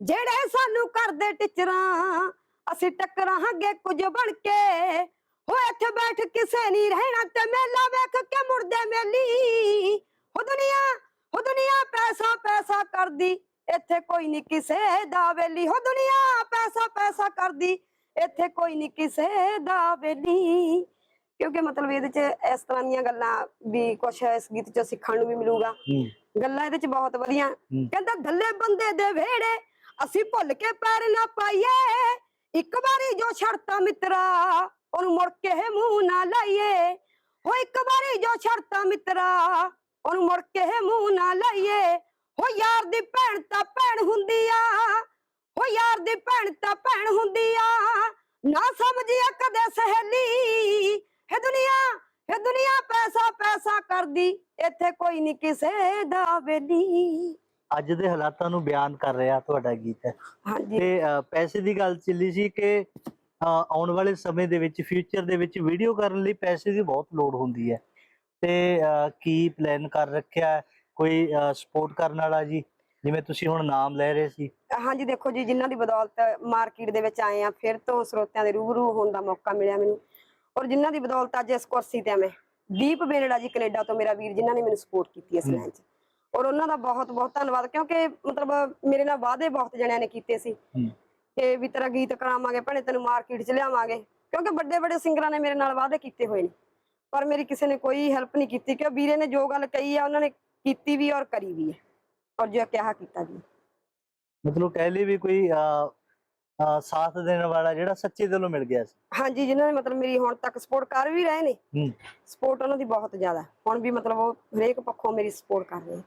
Speaker 1: ਜਿਹੜੇ ਸਾਨੂੰ ਕਰਦੇ ਟਿਚਰਾਂ ਅਸੀਂ ਟੱਕਰਾਂਗੇ ਕੁਝ ਬਣ ਕੇ। ਹੋ ਇੱਥੇ ਬੈਠ ਕਿਸੇ ਨਹੀਂ ਰਹਿਣਾ ਤੇ ਮੇਲਾ ਵੇਖ ਕੇ ਮੁੜਦੇ ਮੇਲੀ। ਹੋ ਦੁਨੀਆ ਹੋ ਦੁਨੀਆ ਪੈਸਾ ਪੈਸਾ ਕਰਦੀ। ਇੱਥੇ ਕੋਈ ਨਹੀਂ ਕਿਸੇ ਦਾ ਵੇਲੀ। ਹੋ ਦੁਨੀਆ ਪੈਸਾ ਪੈਸਾ ਕਰਦੀ। ਇੱਥੇ ਕੋਈ ਨਹੀਂ ਕਿਸੇ ਦਾ ਵੇਲੀ। ਕਿਉਂਕਿ ਮਤਲਬ ਇਹਦੇ ਚ ਇਸ ਤਰ੍ਹਾਂ ਦੀਆਂ ਗੱਲਾਂ ਵੀ ਕੁਛ ਇਸ ਗੀਤ ਚ ਸਿੱਖਣ ਨੂੰ ਵੀ ਮਿਲੂਗਾ। ਗੱਲਾਂ ਇਹਦੇ ਚ ਬਹੁਤ ਵਧੀਆ। ਕਹਿੰਦਾ ਦੱਲੇ ਬੰਦੇ ਦੇ ਵਿਹੜੇ ਅਸੀਂ ਭੁੱਲ ਕੇ ਪੈਰ ਨਾ ਪਾਈਏ। ਇੱਕ ਵਾਰੀ ਜੋ ਛੜਤਾ ਮਿੱਤਰਾ, ਉਹਨੂੰ ਮੁੜ ਕੇ ਮੂੰਹ ਨਾ ਲਾਈਏ। ਹੋ ਇੱਕ ਵਾਰੀ ਜੋ ਛੜਤਾ ਮਿੱਤਰਾ, ਉਹਨੂੰ ਮੁੜ ਕੇ ਮੂੰਹ ਨਾ ਲਾਈਏ। ਹੋ ਯਾਰ ਦੀ ਭੈਣ ਤਾਂ ਭੈਣ ਹੁੰਦੀ ਆ। ਹੋ ਯਾਰ ਦੀ ਭੈਣ ਤਾਂ ਭੈਣ ਹੁੰਦੀ ਆ। ਨਾ ਸਮਝਿਆ ਕਦੇ ਸਹੇਲੀ। ਹੈ ਦੁਨੀਆ ਹੈ ਦੁਨੀਆ ਪੈਸਾ ਪੈਸਾ ਕਰਦੀ। ਇੱਥੇ ਕੋਈ ਨਹੀਂ ਕਿਸੇ ਦਾ ਵੇਲੀ।
Speaker 2: ਅੱਜ ਦੇ ਹਾਲਾਤਾਂ ਨੂੰ ਬਿਆਨ ਕਰ ਰਿਹਾ ਤੁਹਾਡਾ ਗੀਤ ਹੈ।
Speaker 1: ਹਾਂਜੀ।
Speaker 2: ਤੇ ਅ, ਪੈਸੇ ਦੀ ਗੱਲ ਚੱਲੀ ਸੀ ਕਿ ਅ, ਆਉਣ ਵਾਲੇ ਸਮੇਂ ਦੇ ਵਿੱਚ ਫਿਊਚਰ ਦੇ ਵਿੱਚ ਵੀਡੀਓ ਕਰਨ ਲਈ ਪੈਸੇ ਦੀ ਬਹੁਤ ਲੋੜ ਹੁੰਦੀ ਹੈ। ਤੇ ਅ, ਕੀ ਪਲਾਨ ਕਰ ਰੱਖਿਆ ਹੈ? ਕੋਈ ਸਪੋਰਟ ਕਰਨ ਵਾਲਾ ਜੀ? ਜਿਵੇਂ ਤੁਸੀਂ ਹੁਣ ਨਾਮ ਲੈ ਰਹੇ ਸੀ।
Speaker 1: ਹਾਂਜੀ ਦੇਖੋ ਜੀ ਜਿਨ੍ਹਾਂ ਦੀ ਬਦੌਲਤ ਮਾਰਕੀਟ ਦੇ ਵਿੱਚ ਆਏ ਆ ਫਿਰ ਤੋਂ ਸਰੋਤਿਆਂ ਦੇ ਰੂਬਰੂ ਹੋਣ ਦਾ ਮੌਕਾ ਮਿਲਿਆ ਮੈਨੂੰ। ਔਰ ਜਿਨ੍ਹਾਂ ਦੀ ਬਦੌਲਤ ਅੱਜ ਇਸ ਕੁਰਸੀ ਤੇ ਆ ਮੈਂ। ਦੀਪ ਬੇਨੜਾ ਜੀ ਕੈਨੇਡਾ ਤੋਂ ਮੇਰਾ ਵੀਰ ਜਿਨ੍ਹਾਂ ਨੇ ਮੈਨੂੰ ਸਪੋਰਟ ਕੀਤੀ ਇਸ। ਲਾਈਨ 'ਚ। ਔਰ ਉਹਨਾਂ ਦਾ ਬਹੁਤ ਬਹੁਤ ਧੰਨਵਾਦ ਕਿਉਂਕਿ ਮਤਲਬ ਮੇਰੇ ਨਾਲ ਵਾਅਦੇ ਬਹੁਤ ਜਣਿਆਂ ਨੇ ਕੀਤੇ ਸੀ। ਕਿ ਵੀ ਤੇਰਾ ਗੀਤ ਕਰਾਵਾਂਗੇ ਭੈਣੇ ਤੈਨੂੰ ਮਾਰਕੀਟ 'ਚ ਲਿਆਵਾਂਗੇ ਕਿਉਂਕਿ ਵੱਡੇ ਵੱਡੇ ਸਿੰਗਰਾਂ ਨੇ ਮੇਰੇ ਨਾਲ ਵਾਅਦੇ ਕੀਤੇ ਹੋਏ ਨੇ। ਪਰ ਮੇਰੀ ਕਿਸੇ ਨੇ ਕੋਈ ਹੈਲਪ ਨਹੀਂ ਕੀਤੀ ਕਿ ਵੀਰੇ ਨੇ ਜੋ ਗੱਲ ਕਹੀ ਆ ਉਹਨਾਂ ਨੇ ਕੀਤੀ ਵੀ ਔਰ ਕਰੀ ਵੀ ਹੈ ਔਰ ਜੋ ਕਿਹਾ ਕੀਤਾ ਜੀ।
Speaker 2: ਮਤਲਬ ਕਹਿ ਲਈ ਵੀ ਕੋਈ ਸਾਥ ਦੇਣ ਵਾਲਾ ਜਿਹੜਾ ਸੱਚੇ ਦਿਲੋਂ ਮਿਲ ਗਿਆ ਸੀ।
Speaker 1: ਹਾਂਜੀ ਜਿਨ੍ਹਾਂ ਨੇ ਮਤਲਬ ਮੇਰੀ ਹੁਣ ਤੱਕ ਸਪੋਰਟ ਕਰ ਵੀ ਰਹੇ ਨੇ।
Speaker 2: ਹੂੰ।
Speaker 1: ਸਪੋਰਟ ਉਹਨਾਂ ਦੀ ਬਹੁਤ ਜ਼ਿਆਦਾ ਹੁਣ ਵੀ ਮਤਲਬ ਉਹ ਹਰੇਕ ਪੱਖੋਂ ਮੇਰੀ ਸਪੋਰਟ ਕਰ ਰਹੇ।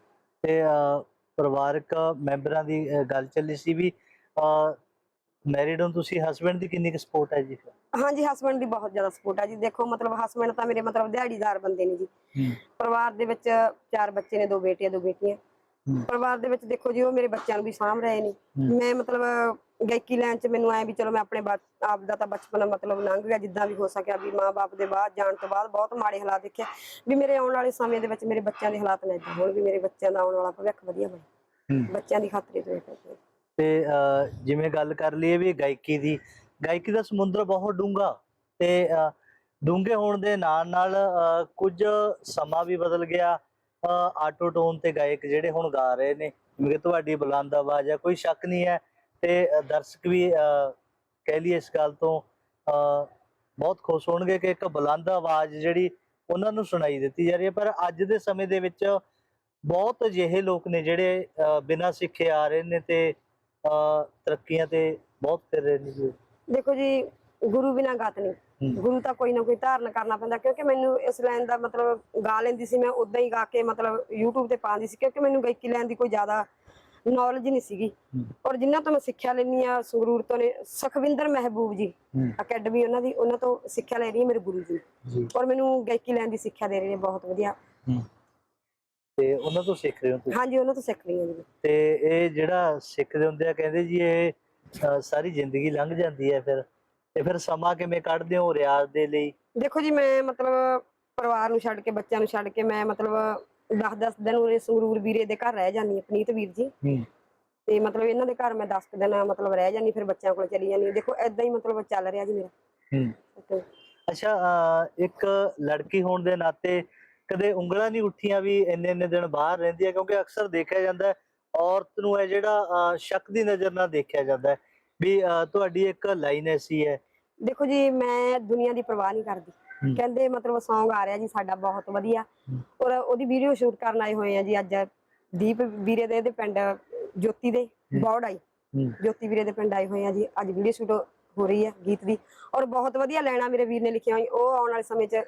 Speaker 2: ਤੇ ਪਰਿਵਾਰਕ ਮੈਂਬਰਾਂ ਦੀ ਗੱਲ ਚੱਲੀ ਸੀ ਵੀ ਮੈਰਿਡ ਹੋ ਤੁਸੀਂ ਹਸਬੰਡ ਦੀ ਕਿੰਨੀ ਕੁ ਸਪੋਰਟ ਹੈ ਜੀ?
Speaker 1: ਹਾਂਜੀ ਹਸਬੰਡ ਦੀ ਬਹੁਤ ਜ਼ਿਆਦਾ ਸਪੋਰਟ ਆ ਜੀ। ਦੇਖੋ ਮਤਲਬ ਹਸਬੰਡ ਤਾਂ ਮੇਰੇ ਮਤਲਬ ਦਿਹਾੜੀਦਾਰ ਬੰਦੇ ਨੇ ਜੀ।
Speaker 2: ਹੂੰ।
Speaker 1: ਪਰਿਵਾਰ ਦੇ ਵਿੱਚ ਚਾਰ ਬੱਚੇ ਨੇ ਦੋ ਬੇਟੇ ਦੋ ਬੇਟੀਆਂ।
Speaker 2: ਹੂੰ।
Speaker 1: ਪਰਿਵਾਰ ਦੇ ਵਿੱਚ ਦੇਖੋ ਜੀ ਉਹ ਮੇਰੇ ਬੱਚਿਆਂ ਨੂੰ ਵੀ ਸਾਂਭ ਰਹੇ ਨੇ। ਮੈਂ ਮਤਲਬ ਗਾਇਕੀ ਲਾਈਨ 'ਚ ਮੈਨੂੰ ਐ ਵੀ ਚਲੋ ਮੈਂ ਆਪਣੇ ਆਪ ਦਾ ਤਾਂ ਬਚਪਨ ਮਤਲਬ ਲੰਘ ਗਿਆ ਜਿੱਦਾਂ ਵੀ ਹੋ ਸਕਿਆ ਵੀ ਮਾਂ-ਬਾਪ ਦੇ ਬਾਅਦ ਜਾਣ ਤੋਂ ਬਾਅਦ ਬਹੁਤ ਮਾੜੇ ਹਾਲਾਤ ਦੇਖਿਆ ਵੀ ਮੇਰੇ ਆਉਣ ਵਾਲੇ ਸਮੇਂ ਦੇ ਵਿੱਚ ਮੇਰੇ ਬੱਚਿਆਂ ਦੇ ਹਾਲਾਤ ਨਾ ਇਦਾਂ ਹੋਣ ਵੀ ਮੇਰੇ ਬੱਚਿਆਂ ਦਾ ਆਉਣ ਵਾਲਾ ਭਵਿੱਖ ਵਧੀਆ ਬਣੇ। ਬੱਚਿਆਂ ਦੀ ਖਾਤਰ ਤੋਂ
Speaker 2: ਤੇ ਜਿਵੇਂ ਗੱਲ ਕਰ ਲਈਏ ਵੀ ਗਾਇਕੀ ਦੀ ਗਾਇਕੀ ਦਾ ਸਮੁੰਦਰ ਬਹੁਤ ਡੂੰਘਾ ਤੇ ਡੂੰਘੇ ਹੋਣ ਦੇ ਨਾਲ ਨਾਲ ਕੁਝ ਸਮਾਂ ਵੀ ਬਦਲ ਗਿਆ। ਆਟੋ ਟੋਨ ਤੇ ਗਾਇਕ ਜਿਹੜੇ ਹੁਣ ਗਾ ਰਹੇ ਨੇ ਕਿ ਤੁਹਾਡੀ ਬੁਲੰਦ ਆਵਾਜ਼ ਹੈ ਕੋਈ ਸ਼ੱਕ ਨਹੀਂ ਹੈ ਤੇ ਦਰਸ਼ਕ ਵੀ ਕਹਿ ਲਈਏ ਇਸ ਗੱਲ ਤੋਂ ਬਹੁਤ ਖੁਸ਼ ਹੋਣਗੇ ਕਿ ਇੱਕ ਬੁਲੰਦ ਆਵਾਜ਼ ਜਿਹੜੀ ਉਹਨਾਂ ਨੂੰ ਸੁਣਾਈ ਦਿੱਤੀ ਜਾ ਰਹੀ ਹੈ। ਪਰ ਅੱਜ ਦੇ ਸਮੇਂ ਦੇ ਵਿੱਚ ਬਹੁਤ ਅਜਿਹੇ ਲੋਕ ਨੇ ਜਿਹੜੇ ਬਿਨਾਂ ਸਿੱਖੇ ਆ ਰਹੇ ਨੇ ਤੇ ਅ, ਤਰੱਕੀਆਂ ਤੇ ਬਹੁਤ ਫਿਰ ਰਹੇ ਨੇ।
Speaker 1: ਦੇਖੋ ਜੀ ਗੁਰੂ ਬਿਨਾਂ ਗਤ ਨਹੀਂ। ਗੁਰੂ ਤਾਂ ਕੋਈ ਨਾ ਕੋਈ ਧਾਰਨ ਕਰਨਾ ਪੈਂਦਾ ਕਿਉਂਕਿ ਮੈਨੂੰ ਇਸ ਲਾਈਨ ਦਾ ਮਤਲਬ ਗਾ ਲੈਂਦੀ ਸੀ ਮੈਂ ਉਦਾਂ ਹੀ ਗਾ ਕੇ ਮਤਲਬ YouTube ਤੇ ਪਾਉਂਦੀ ਸੀ ਕਿਉਂਕਿ ਮੈਨੂੰ ਗਾਇਕੀ ਲੈਣ ਦੀ ਕੋਈ ਜ਼ਿਆਦਾ ਨੌਲੇਜ ਨਹੀਂ ਸੀਗੀ। ਔਰ ਜਿਨ੍ਹਾਂ ਤੋਂ ਮੈਂ ਸਿੱਖਿਆ ਲੈਣੀ ਆ ਸੰਗਰੂਰ ਤੋਂ ਨੇ ਸੁਖਵਿੰਦਰ ਮਹਿਬੂਬ ਜੀ। ਅਕੈਡਮੀ ਉਹਨਾਂ ਦੀ ਉਹਨਾਂ ਤੋਂ ਸਿੱਖਿਆ ਲੈ ਰਹੀ ਹੈ ਮੇਰੇ ਗੁਰੂ ਜੀ ਔਰ ਮੈਨੂੰ ਗਾਇਕੀ ਲੈਣ ਦੀ ਸਿੱਖਿਆ ਦੇ ਰਹੇ ਨੇ ਬਹੁਤ ਵਧੀਆ।
Speaker 2: ਤੇ ਉਹਨਾਂ ਤੋਂ ਸਿੱਖ ਰਹੇ ਹੋ ਤੁਸੀਂ?
Speaker 1: ਹਾਂਜੀ ਉਹਨਾਂ ਤੋਂ ਸਿੱਖ ਰਹੀ ਹਾਂ ਜੀ
Speaker 2: ਤੇ ਇਹ ਜਿਹੜਾ ਸਿੱਖਦੇ ਹੁੰਦੇ ਆ ਕਹਿੰਦੇ ਜੀ ਇਹ ਸਾਰੀ ਜ਼ਿੰਦਗੀ ਲੰਘ ਜਾਂਦੀ ਹੈ ਫਿਰ। ਤੇ ਫਿਰ ਸਮਾਂ ਕਿਵੇਂ ਕੱਢਦੇ ਹੋ ਰਿਆਜ਼ ਦੇ ਲਈ?
Speaker 1: ਦੇਖੋ ਜੀ ਮੈਂ ਮਤਲਬ ਪਰਿਵਾਰ ਨੂੰ ਛੱਡ ਕੇ ਬੱਚਿਆਂ ਨੂੰ ਛੱਡ ਕੇ ਮੈਂ ਮਤਲਬ 10-10 ਦਿਨ ਉਰੇ ਸੰਗਰੂਰ ਵੀਰੇ ਦੇ ਘਰ ਰਹਿ ਜਾਂਦੀ ਹਾਂ ਪਨੀਤ ਵੀਰ ਜੀ।
Speaker 2: ਹੂੰ।
Speaker 1: ਤੇ ਮਤਲਬ ਇਹਨਾਂ ਦੇ ਘਰ ਮੈਂ 10 ਕੁ ਦਿਨ ਮਤਲਬ ਰਹਿ ਜਾਂਦੀ ਫਿਰ ਬੱਚਿਆਂ ਕੋਲ ਚਲੀ ਜਾਂਦੀ। ਦੇਖੋ ਐਦਾਂ ਹੀ ਮਤਲਬ ਚੱਲ ਰਿਹਾ ਜੀ ਮੇਰਾ।
Speaker 2: ਹੂੰ।
Speaker 1: ਤੇ
Speaker 2: ਅੱਛਾ ਇੱਕ ਲੜਕੀ ਹੋਣ ਦੇ ਨਾਤੇ ਕਦੇ ਉਂਗਲਾਂ ਨਹੀਂ ਉੱਠੀਆਂ ਵੀ ਇੰਨੇ ਇੰਨੇ ਦਿਨ ਬਾਹਰ ਰਹਿੰਦੀ ਹੈ? ਕਿਉਂਕਿ ਅਕਸਰ ਦੇਖਿਆ ਜਾਂਦਾ ਹੈ ਔਰਤ ਨੂੰ ਹੈ ਜਿਹੜਾ ਅ, ਸ਼ੱਕ ਦੀ ਨਜ਼ਰ ਨਾਲ ਦੇਖਿਆ ਜਾਂਦਾ ਹੈ। ਵੀ ਤੁਹਾਡੀ ਇੱਕ ਲਾਈਨ ਐਸੀ ਹੈ।
Speaker 1: ਦੇਖੋ ਜੀ ਮੈਂ ਦੁਨੀਆ ਦੀ ਪਰਵਾਹ ਨਹੀਂ ਕਰਦੀ। ਕਹਿੰਦੇ ਮਤਲਬ Song ਆ ਰਿਹਾ ਜੀ ਸਾਡਾ ਬਹੁਤ ਵਧੀਆ। ਔਰ ਉਹਦੀ ਵੀਡੀਓ ਸ਼ੂਟ ਕਰਨ ਆਏ ਹੋਏ ਆ ਜੀ ਅੱਜ। ਦੀਪ ਵੀਰੇ ਦੇ ਇਹਦੇ ਪਿੰਡ ਜੋਤੀ ਦੇ। ਬੌੜ ਆਈ।
Speaker 2: ਹੂੰ।
Speaker 1: ਜੋਤੀ ਵੀਰੇ ਦੇ ਪਿੰਡ ਆਏ ਹੋਏ ਆ ਜੀ ਅੱਜ ਵੀਡੀਓ ਸ਼ੂਟ ਹੋ ਰਹੀ ਹੈ ਗੀਤ ਦੀ। ਔਰ ਬਹੁਤ ਵਧੀਆ ਲੈਣਾ ਮੇਰੇ ਵੀਰ ਨੇ ਲਿਖਿਆ ਹੋਈ ਉਹ ਆਉਣ ਵਾਲੇ ਸਮੇਂ 'ਚ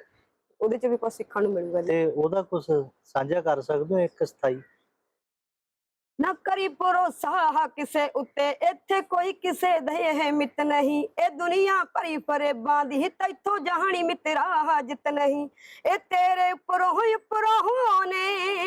Speaker 1: ਉਹਦੇ 'ਚ ਵੀ ਕੁਝ ਸਿੱਖਣ ਨੂੰ ਮਿਲੂਗਾ ਜੀ।
Speaker 2: ਤੇ ਉਹਦਾ ਕੁਝ ਸਾਂਝਾ ਕਰ ਸਕਦੇ ਹੋ ਇੱਕ ਸਥਾਈ?
Speaker 1: ਨਾ ਕਰੀ ਭਰੋਸਾ ਕਿਸੇ ਉੱਤੇ। ਇੱਥੇ ਕੋਈ ਕਿਸੇ ਦੇ ਹੈ ਮਿੱਤ ਨਹੀਂ। ਇਹ ਦੁਨੀਆ ਭਰੀ ਫਰੇਬਾਂ ਦੀ, ਤੈਥੋਂ ਜਹਾਨੀ ਮਿੱਤਰਾ ਜਿੱਤ ਨਹੀਂ। ਇਹ ਤੇਰੇ ਉੱਪਰੋਂ ਹੀ ਉੱਪਰੋਂ ਨੇ।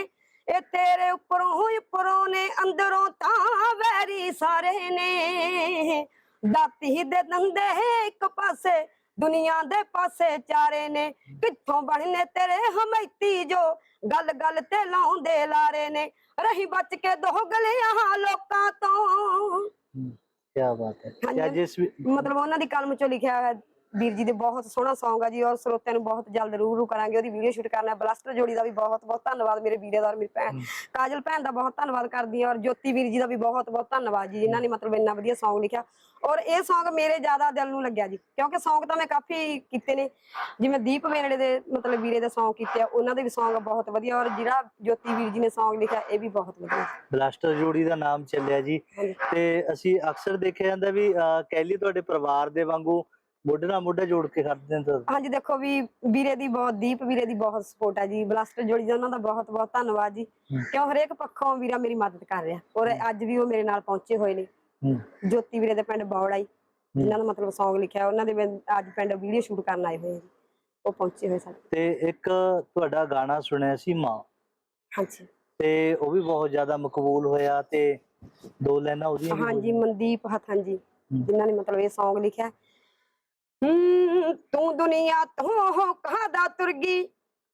Speaker 1: ਇਹ ਤੇਰੇ ਉੱਪਰੋਂ ਹੀ ਉੱਪਰੋਂ ਨੇ। ਅੰਦਰੋਂ ਤਾਂ ਵੈਰੀ ਸਾਰੇ ਨੇ। ਦਾਤੀ ਦੇ ਦੰਦੇ ਇੱਕ ਪਾਸੇ ਦੁਨੀਆ ਦੇ ਪਾਸੇ ਚਾਰੇ ਨੇ ਕਿੱਥੋਂ ਬਣਨੇ ਤੇਰੇ ਹਮੈਤੀ ਜੋ ਗੱਲ ਗੱਲ ਤੇ ਲਾਉਂਦੇ ਲਾਰੇ ਨੇ। ਰਹੀ ਬਚ ਕੇ ਦੋ ਗਲਿਆਂ ਲੋਕਾਂ ਤੋਂ।
Speaker 2: ਕੀ ਬਾਤ ਹੈ। ਵੀ-
Speaker 1: ਮਤਲਬ ਉਹਨਾਂ ਦੀ ਕਲਮ ਚੋਂ ਲਿਖਿਆ ਹੋਇਆ ਵੀਰ ਜੀ ਦੇ ਬਹੁਤ ਸੋਹਣਾ Song ਆ ਜੀ ਔਰ ਸਰੋਤਿਆਂ ਨੂੰ ਬਹੁਤ ਜਲਦ ਰੂਬਰੂ ਕਰਾਂਗੇ ਉਹਦੀ ਵੀਡੀਓ ਸ਼ੂਟ ਕਰਨਾ ਬਲਸਟਰ ਜੋੜੀ ਦਾ ਵੀ ਬਹੁਤ ਬਹੁਤ ਧੰਨਵਾਦ ਮੇਰੇ ਵੀਰੇ ਦਾ ਔਰ ਮੇਰੀ ਭੈਣ। ਕਾਜਲ ਭੈਣ ਦਾ ਬਹੁਤ ਧੰਨਵਾਦ ਕਰਦੀ ਹਾਂ ਔਰ ਜੋਤੀ ਵੀਰ ਜੀ ਦਾ ਵੀ ਬਹੁਤ ਬਹੁਤ ਧੰਨਵਾਦ ਜੀ ਜਿਨ੍ਹਾਂ ਨੇ ਮਤਲਬ ਇੰਨਾ ਵਧੀਆ Song ਲਿਖਿਆ। ਔਰ ਇਹ Song ਮੇਰੇ ਜ਼ਿਆਦਾ ਦਿਲ ਨੂੰ ਲੱਗਿਆ ਜੀ ਕਿਉਂਕਿ Song ਤਾਂ ਮੈਂ ਕਾਫੀ ਕੀਤੇ ਨੇ। ਜਿਵੇਂ ਦੀਪ ਵੇਰੜੇ ਦੇ ਮਤਲਬ ਵੀਰੇ ਦੇ Song ਕੀਤੇ ਆ ਉਹਨਾਂ ਦੇ ਵੀ Song ਬਹੁਤ ਵਧੀਆ ਔਰ ਜਿਹੜਾ ਜੋਤੀ ਵੀਰ ਜੀ ਨੇ Song ਲਿਖਿਆ ਇਹ ਵੀ ਬਹੁਤ ਵਧੀਆ
Speaker 2: ਬਲਾਸਟਰ ਜੋੜੀ ਦਾ ਨਾਮ ਚੱਲਿਆ ਜੀ। ਤੇ ਅਸੀਂ ਅਕਸਰ ਦੇਖਿਆ ਜਾਂਦਾ ਵੀ ਕਹਿ ਲਈ ਤੁਹਾਡੇ ਪਰਿਵਾਰ ਦੇ ਵਾਂਗੂ ਮੋਢੇ ਨਾਲ ਮੋਢਾ ਜੋੜ ਕੇ ਖੜਦੇ ਨੇ ਤਾਂ।
Speaker 1: ਹਾਂਜੀ ਦੇਖੋ ਵੀ ਵੀਰੇ ਦੀ ਬਹੁਤ ਦੀਪ ਵੀਰੇ ਦੀ ਬਹੁਤ ਸਪੋਰਟ ਹੈ ਜੀ। ਬਲਾਸਟਰ ਜੋੜੀ ਦਾ ਉਹਨਾਂ ਦਾ ਬਹੁਤ ਬਹੁਤ ਧੰਨਵਾਦ ਜੀ। ਕਿਉਂ ਹਰੇਕ ਪੱਖੋਂ ਵੀਰਾ ਮੇਰੀ ਮਦਦ ਕਰ ਰਿਹਾ। ਔਰ ਅੱਜ ਵੀ ਉਹ ਮੇਰੇ ਨਾਲ ਪਹੁੰਚੇ ਹੋਏ ਨੇ। ਜੋਤੀ ਵੀਰੇ ਦੇ ਪਿੰਡ ਬੌੜਾਈ ਜਿਨ੍ਹਾਂ ਦਾ ਮਤਲਬ Song ਲਿਖਿਆ ਉਹਨਾਂ ਦੇ ਅੱਜ ਪਿੰਡ ਵੀਡੀਓ ਸ਼ੂਟ ਕਰਨ ਆਏ ਹੋਏ ਜੀ ਉਹ ਪਹੁੰਚੇ ਹੋਏ ਸਾਡੇ।
Speaker 2: ਤੇ ਇੱਕ ਤੁਹਾਡਾ ਗਾਣਾ ਸੁਣਿਆ ਸੀ ਮਾਂ।
Speaker 1: ਹਾਂਜੀ।
Speaker 2: ਤੇ ਉਹ ਵੀ ਬਹੁਤ ਜ਼ਿਆਦਾ ਮਕਬੂਲ ਹੋਇਆ ਤੇ ਦੋ ਲਾਈਨਾਂ ਉਹਦੀਆਂ
Speaker 1: ਹਾਂਜੀ ਮਨਦੀਪ ਹਥਨ ਜੀ। ਜਿਨ੍ਹਾਂ ਨੇ ਮਤਲਬ ਇਹ Song ਲਿਖਿਆ। ਹੂੰ, ਤੂੰ ਦੁਨੀਆ ਤੋਂ ਹੋ ਕਹਦਾ ਤੁਰ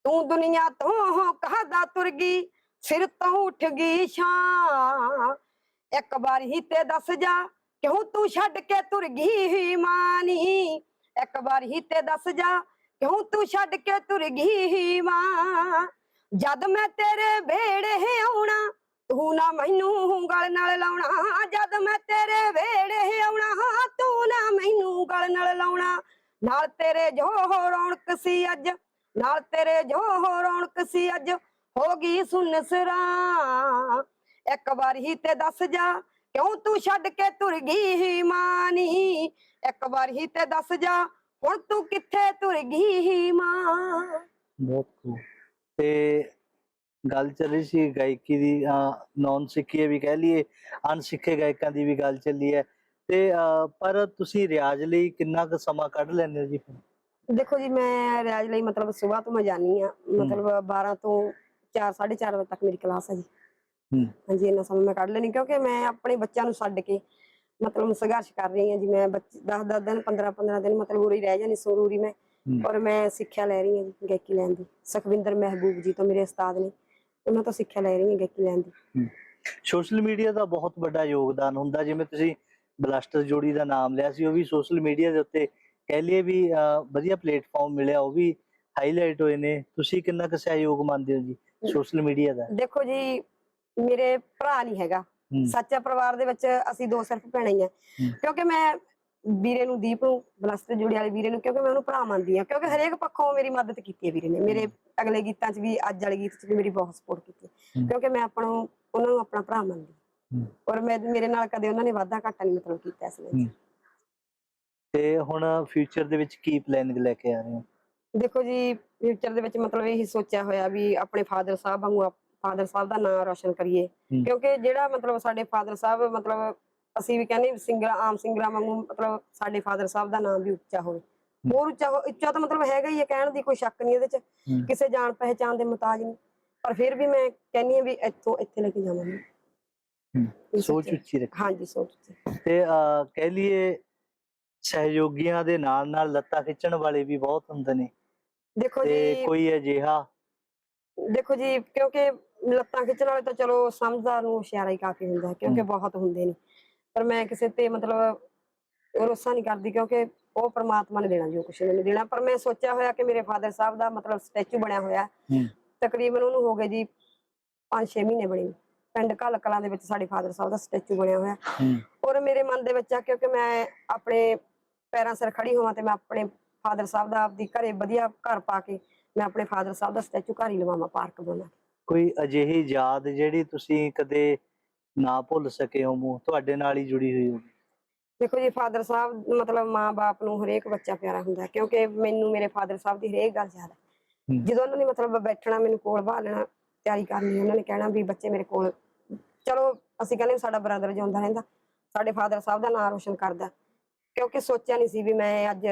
Speaker 1: ਤੂੰ ਦੁਨੀਆ ਤੋਂ ਹੋ ਕਹਦਾ ਤੁਰ ਸਿਰ ਤੋਂ ਉੱਠ ਗਈ ਸ਼ਾਂ ਇੱਕ ਵਾਰ ਹੀ ਤੇ ਦੱਸ ਜਾ, ਕਿਉਂ ਤੂੰ ਛੱਡ ਕੇ ਤੁਰ ਗਈ ਮਾਨੀ? ਇੱਕ ਵਾਰ ਹੀ ਤੇ ਦੱਸ ਜਾ, ਕਿਉਂ ਤੂੰ ਛੱਡ ਕੇ ਤੁਰ ਗਈ ਮਾਂ? ਜਦ ਮੈਂ ਤੇਰੇ ਵੇੜੇ ਆਉਣਾ ਤੂੰ ਨਾ ਮੈਨੂੰ ਗਲ ਨਾਲ ਲਾਉਣਾ, ਜਦ ਮੈਂ ਤੇਰੇ ਵੇੜੇ ਆਉਣਾ, ਤੂੰ ਨਾ ਮੈਨੂੰ ਗਲ ਨਾਲ ਲਾਉਣਾ। ਨਾਲ ਤੇਰੇ ਜੋ ਰੌਣਕ ਸੀ ਅੱਜ, ਨਾਲ ਤੇਰੇ ਜੋ ਰੌਣਕ ਸੀ ਅੱਜ, ਹੋ ਗਈ ਸੁਨਸਰਾ ਇੱਕ ਵਾਰ ਹੀ ਤੇ ਦੱਸ ਜਾ, ਕਿਉਂ ਤੂੰ ਛੱਡ ਕੇ ਤੁਰ ਗਈ ਮਾਨੀ? ਇੱਕ ਵਾਰ ਹੀ ਤੇ ਦੱਸ ਜਾ, ਹੁਣ ਤੂੰ ਕਿੱਥੇ ਤੁਰ ਗਈ ਮਾਂ?
Speaker 2: ਬਹੁਤ cool। ਤੇ ਗੱਲ ਚੱਲੀ ਸੀ ਗਾਇਕੀ ਦੀ ਨੌਨ ਸਿੱਖੀ ਵੀ ਕਹਿ ਲਈਏ ਅਨਸਿੱਖੇ ਗਾਇਕਾਂ ਦੀ ਵੀ ਗੱਲ ਚੱਲੀ ਹੈ। ਤੇ ਪਰ ਤੁਸੀਂ ਰਿਆਜ਼ ਲਈ ਕਿੰਨਾ ਕੁ ਸਮਾਂ ਕੱਢ ਲੈਂਦੇ ਹੋ ਜੀ?
Speaker 1: ਦੇਖੋ ਜੀ ਮੈਂ ਰਿਆਜ਼ ਲਈ ਮਤਲਬ ਸਵੇਰ ਤੋਂ ਮੈਂ ਜਾਨੀ ਆ ਮਤਲਬ 12 ਤੋਂ 4 4:30 ਵਜੇ ਤੱਕ ਮੇਰੀ ਕਲਾਸ ਹੈ ਜੀ।
Speaker 2: ਹੂੰ।
Speaker 1: ਹਾਂਜੀ ਇੰਨਾ ਸਮਾਂ ਮੈਂ ਕੱਢ ਲੈਣੀ ਕਿਉਂਕਿ ਮੈਂ ਆਪਣੇ ਬੱਚਿਆਂ ਨੂੰ ਛੱਡ ਕੇ ਮਤਲਬ ਸੰਘਰਸ਼ ਕਰ ਰਹੀ ਹਾਂ ਜੀ ਮੈਂ 10 10 ਦਿਨ 15 15 ਦਿਨ ਮਤਲਬ ਉਰੀ ਰਹਿ ਜਾਣੀ ਸਰੂਰੀ ਮੈਂ। ਔਰ ਮੈਂ ਸਿੱਖਿਆ ਲੈ ਰਹੀ ਹਾਂ ਜੀ ਗਾਇਕੀ ਲੈਣ ਦੀ। ਸੁਖਵਿੰਦਰ ਮਹਿਬੂਬ ਜੀ ਤੋਂ ਮੇਰੇ ਉਸਤਾਦ ਨੇ। ਉਹਨਾਂ ਤੋਂ ਸਿੱਖਿਆ ਲੈ ਰਹੀ ਹਾਂ ਗਾਇਕੀ ਲੈਣ ਦੀ।
Speaker 2: ਸੋਸ਼ਲ ਮੀਡੀਆ ਦਾ ਬਹੁਤ ਵੱਡਾ ਯੋਗਦਾਨ ਹੁੰਦਾ ਜਿਵੇਂ ਤੁਸੀਂ ਬਲਾਸਟਰ ਜੋੜੀ ਦਾ ਨਾਮ ਲਿਆ ਸੀ ਉਹ ਵੀ ਸੋਸ਼ਲ ਮੀਡੀਆ ਦੇ ਉੱਤੇ ਕਹਿ ਲਈਏ ਵੀ ਅਹ, ਵਧੀਆ ਪਲੇਟਫਾਰਮ ਮਿਲਿਆ ਉਹ ਵੀ ਹਾਈਲਾਈਟ ਹੋਏ ਨੇ। ਤੁਸੀਂ ਕਿੰਨਾ ਕੁ ਸਹਿਯੋਗ ਮੰਨਦੇ ਹੋ ਜੀ ਸੋਸ਼ਲ ਮੀਡੀਆ ਦਾ?
Speaker 1: ਦੇਖੋ ਜੀ ਮੇਰੇ ਭਰਾ ਨਹੀਂ ਹੈਗਾ।
Speaker 2: ਹੂੰ।
Speaker 1: ਸੱਚਾ ਪਰਿਵਾਰ ਦੇ ਵਿੱਚ ਅਸੀਂ ਦੋ ਸਿਰਫ ਭੈਣਾਂ ਹੀ ਆ।
Speaker 2: ਹੂੰ।
Speaker 1: ਕਿਉਂਕਿ ਮੈਂ ਵੀਰੇ ਨੂੰ ਦੀਪ ਨੂੰ ਬਲਸਟਰ ਜੁੜੇ ਵਾਲੇ ਵੀਰੇ ਨੂੰ ਕਿਉਂਕਿ ਮੈਂ ਉਹਨੂੰ ਭਰਾ ਮੰਨਦੀ ਆ ਕਿਉਂਕਿ ਹਰੇਕ ਪੱਖੋਂ ਮੇਰੀ ਮਦਦ ਕੀਤੀ ਹੈ ਵੀਰੇ ਨੇ ਮੇਰੇ ਅਗਲੇ ਗੀਤਾਂ 'ਚ ਵੀ ਅੱਜ ਵਾਲੇ ਗੀਤ 'ਚ ਵੀ ਮੇਰੀ ਬਹੁਤ ਸਪੋਰਟ ਕੀਤੀ। ਕਿਉਂਕਿ ਮੈਂ ਆਪਣਾ ਉਹਨਾਂ ਨੂੰ ਆਪਣਾ ਭਰਾ ਮੰਨਦੀ। ਔਰ ਮੈਂ ਮੇਰੇ ਨਾਲ ਕਦੇ ਉਹਨਾਂ ਨੇ ਵਾਧਾ ਘਾਟਾ ਨਹੀਂ ਮਤਲਬ ਕੀਤਾ ਇਸ।
Speaker 2: ਤੇ ਹੁਣ ਫਿਊਚਰ ਦੇ ਵਿੱਚ ਕੀ ਪਲੈਨਿੰਗ ਲੈ ਕੇ ਆ ਰਹੇ ਹੋ
Speaker 1: ਦੇਖੋ ਜੀ ਫਿਊਚਰ ਦੇ ਵਿੱਚ ਮਤਲਬ ਇਹੀ ਸੋਚਿਆ ਹੋਇਆ ਵੀ ਆਪਣੇ ਫਾਦਰ ਸਾਹਿਬ ਵਾਂਗੂ ਫਾਦਰ ਸਾਹਿਬ ਦਾ ਨਾਮ ਰੋਸ਼ਨ ਕਰੀਏ। ਕਿਉਂਕਿ ਜਿਹੜਾ ਮਤਲਬ ਸਾਡੇ ਫਾਦਰ ਸਾਹਿਬ ਮਤਲਬ ਅਸੀਂ ਵੀ ਕਹਿੰਦੇ ਸਿੰਗਰ ਆਮ ਸਿੰਗਰਾਂ ਵਾਂਗੂ ਮਤਲਬ ਸਾਡੇ ਫਾਦਰ ਸਾਹਿਬ ਦਾ ਨਾਮ ਵੀ ਉੱਚਾ ਹੋਵੇ। ਹੋਰ ਉੱਚਾ ਹੋ- ਉੱਚਾ ਤਾਂ ਮਤਲਬ ਹੈਗਾ ਹੀ ਹੈ ਕਹਿਣ ਦੀ ਕੋਈ ਸ਼ੱਕ ਨਹੀਂ ਇਹਦੇ ਚ। ਕਿਸੇ ਜਾਣ ਪਹਿਚਾਣ ਦੇ ਮੁਤਾਜ ਨਹੀਂ। ਪਰ ਫਿਰ ਵੀ ਮੈਂ ਕਹਿੰਨੀ ਹਾਂ ਵੀ ਇੱਥੋਂ ਇੱਥੇ ਲੈ ਕੇ ਜਾਵਾਂਗੇ।
Speaker 2: ਸੋਚ ਉੱਚੀ ਰੱਖੀ।
Speaker 1: ਹਾਂਜੀ ਸੋਚ ਉੱਚੀ।
Speaker 2: ਤੇ ਕਹਿ ਲਈਏ ਸਹਿਯੋਗੀਆਂ ਦੇ ਨਾਲ ਨਾਲ ਲੱਤਾਂ ਖਿੱਚਣ ਵਾਲੇ ਵੀ ਬਹੁਤ ਹੁੰਦੇ ਨੇ।
Speaker 1: ਦੇਖੋ ਜੀ।
Speaker 2: ਕੋਈ ਅਜਿਹਾ?
Speaker 1: ਦੇਖੋ ਜੀ ਕਿਉਂਕਿ ਲੱਤਾਂ ਖਿੱਚਣ ਵਾਲੇ ਤਾਂ ਚਲੋ ਸਮਝਦਾਰ ਨੂੰ ਹੁਸ਼ਿਆਰਾ ਹੀ ਕਾਫੀ ਹੁੰਦਾ ਕਿਉਂਕਿ। ਬਹੁਤ ਹੁੰਦੇ ਨੇ। ਪਰ ਮੈਂ ਕਿਸੇ ਤੇ ਮਤਲਬ ਭਰੋਸਾ ਨਹੀਂ ਕਰਦੀ ਕਿਉਂਕਿ ਉਹ ਪ੍ਰਮਾਤਮਾ ਨੇ ਦੇਣਾ ਜੋ ਕੁਛ ਮੈਨੂੰ ਦੇਣਾ। ਪਰ ਮੈਂ ਸੋਚਿਆ ਹੋਇਆ ਕਿ ਮੇਰੇ ਫਾਦਰ ਸਾਹਿਬ ਦਾ ਮਤਲਬ ਸਟੈਚੂ ਬਣਿਆ ਹੋਇਆ। ਤਕਰੀਬਨ ਉਹਨੂੰ ਹੋ ਗਏ ਜੀ 5-6 ਮਹੀਨੇ ਬਣੇ। ਪਿੰਡ ਘੱਲ ਕਲਾਂ ਦੇ ਵਿੱਚ ਸਾਡੇ ਫਾਦਰ ਸਾਹਿਬ ਦਾ ਸਟੈਚੂ ਬਣਿਆ ਹੋਇਆ।
Speaker 2: ਹੂੰ।
Speaker 1: ਔਰ ਮੇਰੇ ਮਨ ਦੇ ਵਿੱਚ ਆ ਕਿਉਂਕਿ ਮੈਂ ਆਪਣੇ ਪੈਰਾਂ ਸਿਰ ਖੜੀ ਹੋਵਾਂ ਤੇ ਮੈਂ ਆਪਣੇ ਫਾਦਰ ਸਾਹਿਬ ਦਾ ਆਪਦੀ ਘਰੇ ਵਧੀਆ ਘਰ ਪਾ ਕੇ ਮੈਂ ਆਪਣੇ ਫਾਦਰ ਸਾਹਿਬ ਦਾ ਸਟੈਚੂ ਘਰ ਹੀ ਲਵਾਵਾਂ ਪਾਰਕ ਬਣਾ
Speaker 2: ਕੋਈ ਅਜਿਹੀ ਯਾਦ ਜਿਹੜੀ ਤੁਸੀਂ ਕਦੇ ਨਾ ਭੁੱਲ ਸਕੇ ਹੋ ਤੁਹਾਡੇ ਨਾਲ ਹੀ ਜੁੜੀ ਹੋਈ ਹੋਵੇ
Speaker 1: ਦੇਖੋ ਜੀ ਫਾਦਰ ਸਾਹਿਬ ਮਤਲਬ ਮਾਂ-ਬਾਪ ਨੂੰ ਹਰੇਕ ਬੱਚਾ ਪਿਆਰਾ ਹੁੰਦਾ ਹੈ ਕਿਉਂਕਿ ਮੈਨੂੰ ਮੇਰੇ ਫਾਦਰ ਸਾਹਿਬ ਦੀ ਹਰੇਕ ਗੱਲ ਯਾਦ ਹੈ
Speaker 2: ਹੂੰ।
Speaker 1: ਜਦੋਂ ਉਹਨਾਂ ਨੇ ਮਤਲਬ ਬੈਠਣਾ ਮੈਨੂੰ ਕੋਲ ਬਾਹ ਲੈਣਾ ਤਿਆਰੀ ਕਰਨੀ ਉਹਨਾਂ ਨੇ ਕਹਿਣਾ ਵੀ ਬੱਚੇ ਮੇਰੇ ਕੋਲ ਚਲੋ ਅਸੀਂ ਕਹਿੰਦੇ ਵੀ ਸਾਡਾ ਬ੍ਰਦਰ ਜਿਉਂਦਾ ਰਹਿੰਦਾ ਸਾਡੇ ਫਾਦਰ ਸਾਹਿਬ ਦਾ ਨਾਮ ਰੋਸ਼ਨ ਕਰਦਾ ਕਿਉਂਕਿ ਸੋਚਿਆ ਨਹੀਂ ਸੀ ਵੀ ਮੈਂ ਅੱਜ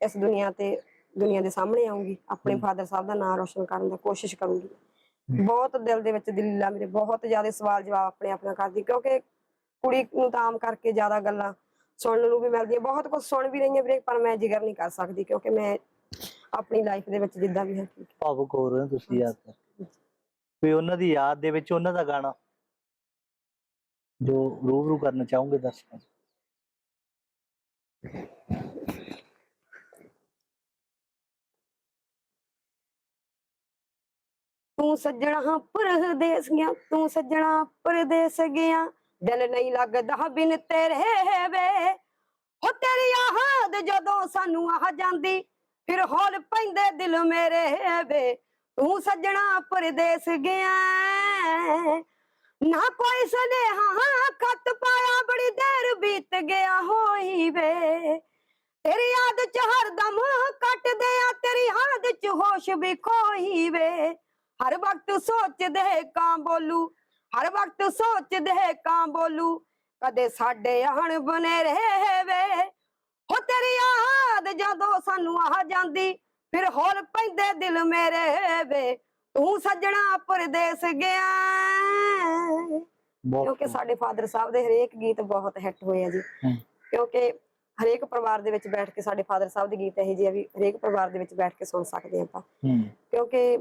Speaker 1: ਇਸ ਦੁਨੀਆ ਤੇ ਦੁਨੀਆ ਦੇ ਸਾਹਮਣੇ ਆਉਂਗੀ ਆਪਣੇ। ਫਾਦਰ ਸਾਹਿਬ ਦਾ ਨਾਮ ਰੋਸ਼ਨ ਕਰਨ ਦੀ ਕੋਸ਼ਿਸ਼ ਕਰੂੰਗੀ ਬਹੁਤ ਦਿਲ ਦੇ ਵਿੱਚ ਦਲੀਲਾਂ ਮੇਰੇ ਬਹੁਤ ਜ਼ਿਆਦਾ ਸਵਾਲ ਜਵਾਬ ਆਪਣੇ ਆਪਣਾ ਕਰਦੀ ਕਿਉਂਕਿ ਕੁੜੀ ਨੂੰ ਤਾਂ ਆਮ ਕਰਕੇ ਜ਼ਿਆਦਾ ਗੱਲਾਂ ਸੁਣਨ ਨੂੰ ਵੀ ਮਿਲਦੀਆਂ ਬਹੁਤ ਕੁਝ ਸੁਣ ਵੀ ਰਹੀਆਂ ਵੀਰੇ ਪਰ ਮੈਂ ਜ਼ਿਕਰ ਨਹੀਂ ਕਰ ਸਕਦੀ ਕਿਉਂਕਿ ਮੈਂ ਆਪਣੀ ਲਾਈਫ ਦੇ ਵਿੱਚ ਜਿੱਦਾਂ ਵੀ ਹੈ
Speaker 2: ਭਾਵੁਕ ਹੋ ਰਹੇ ਹੋ ਤੁਸੀਂ ਯਾਦ ਕਰਕੇ ਕੋਈ ਉਹਨਾਂ ਦੀ ਯਾਦ ਦੇ ਵਿੱਚ ਉਹਨਾਂ ਦਾ ਗਾਣਾ ਜੋ ਰੂਬਰੂ ਕਰਨਾ ਚਾਹੋਗੇ ਦਰਸ਼ਕਾਂ ਨੂੰ
Speaker 1: ਤੂੰ ਸੱਜਣਾ ਪਰਦੇਸ ਗਿਆ, ਤੂੰ ਸੱਜਣਾ ਪਰਦੇਸ ਗਿਆ। ਦਿਲ ਨਹੀਂ ਲੱਗਦਾ ਬਿਨ ਤੇਰੇ ਵੇ। ਹੋ ਤੇਰੀ ਯਾਦ ਜਦੋਂ ਸਾਨੂੰ ਆ ਜਾਂਦੀ, ਫਿਰ ਹੌਲ ਪੈਂਦੇ ਦਿਲ ਮੇਰੇ ਵੇ। ਤੂੰ ਸੱਜਣਾ ਪਰਦੇਸ ਗਿਆ। ਨਾ ਕੋਈ ਸੁਨੇਹਾ ਖਤ ਪਾਇਆ, ਬੜੀ ਦੇਰ ਬੀਤ ਗਿਆ ਹੋਈ ਵੇ। ਤੇਰੀ ਯਾਦ ਚ ਹਰਦਮ ਕੱਟਦੇ ਆ, ਤੇਰੀ ਯਾਦ ਚ ਹੋਸ਼ ਵੀ ਖੋਈ ਵੇ। ਹਰ ਵਕਤ ਸੋਚਦੇ ਕਾਂ ਬੋਲੂ ਹਰ ਵਕਤ ਸੋਚਦੇ ਕਾਂ ਬੋਲੂ ਕਦੇ ਸਾਡੇ ਆਹਣ ਬਨੇ ਰਹੇ ਵੇ ਹੋ ਤੇਰੀ ਯਾਦ ਜਦੋਂ ਸਾਨੂੰ ਆ ਜਾਂਦੀ ਫਿਰ ਹੌਲ ਪੈਂਦੇ ਦਿਲ ਮੇਰੇ ਵੇ ਤੂੰ ਸੱਜਣਾ ਪਰਦੇਸ ਗਿਆ। ਕਿਉਂਕਿ ਸਾਡੇ ਫਾਦਰ ਸਾਹਿਬ ਦੇ ਹਰੇਕ ਗੀਤ ਬਹੁਤ ਹਿੱਟ ਹੋਏ ਆ ਜੀ। ਕਿਉਂਕਿ ਹਰੇਕ ਪਰਿਵਾਰ ਦੇ ਵਿੱਚ ਬੈਠ ਕੇ ਸਾਡੇ ਫਾਦਰ ਸਾਹਿਬ ਦੇ ਗੀਤ ਇਹੋ ਜਿਹੇ ਆ ਵੀ ਹਰੇਕ ਪਰਿਵਾਰ ਦੇ ਵਿੱਚ ਬੈਠ ਕੇ ਸੁਣ ਸਕਦੇ ਆਪਾਂ। ਕਿਉਂਕਿ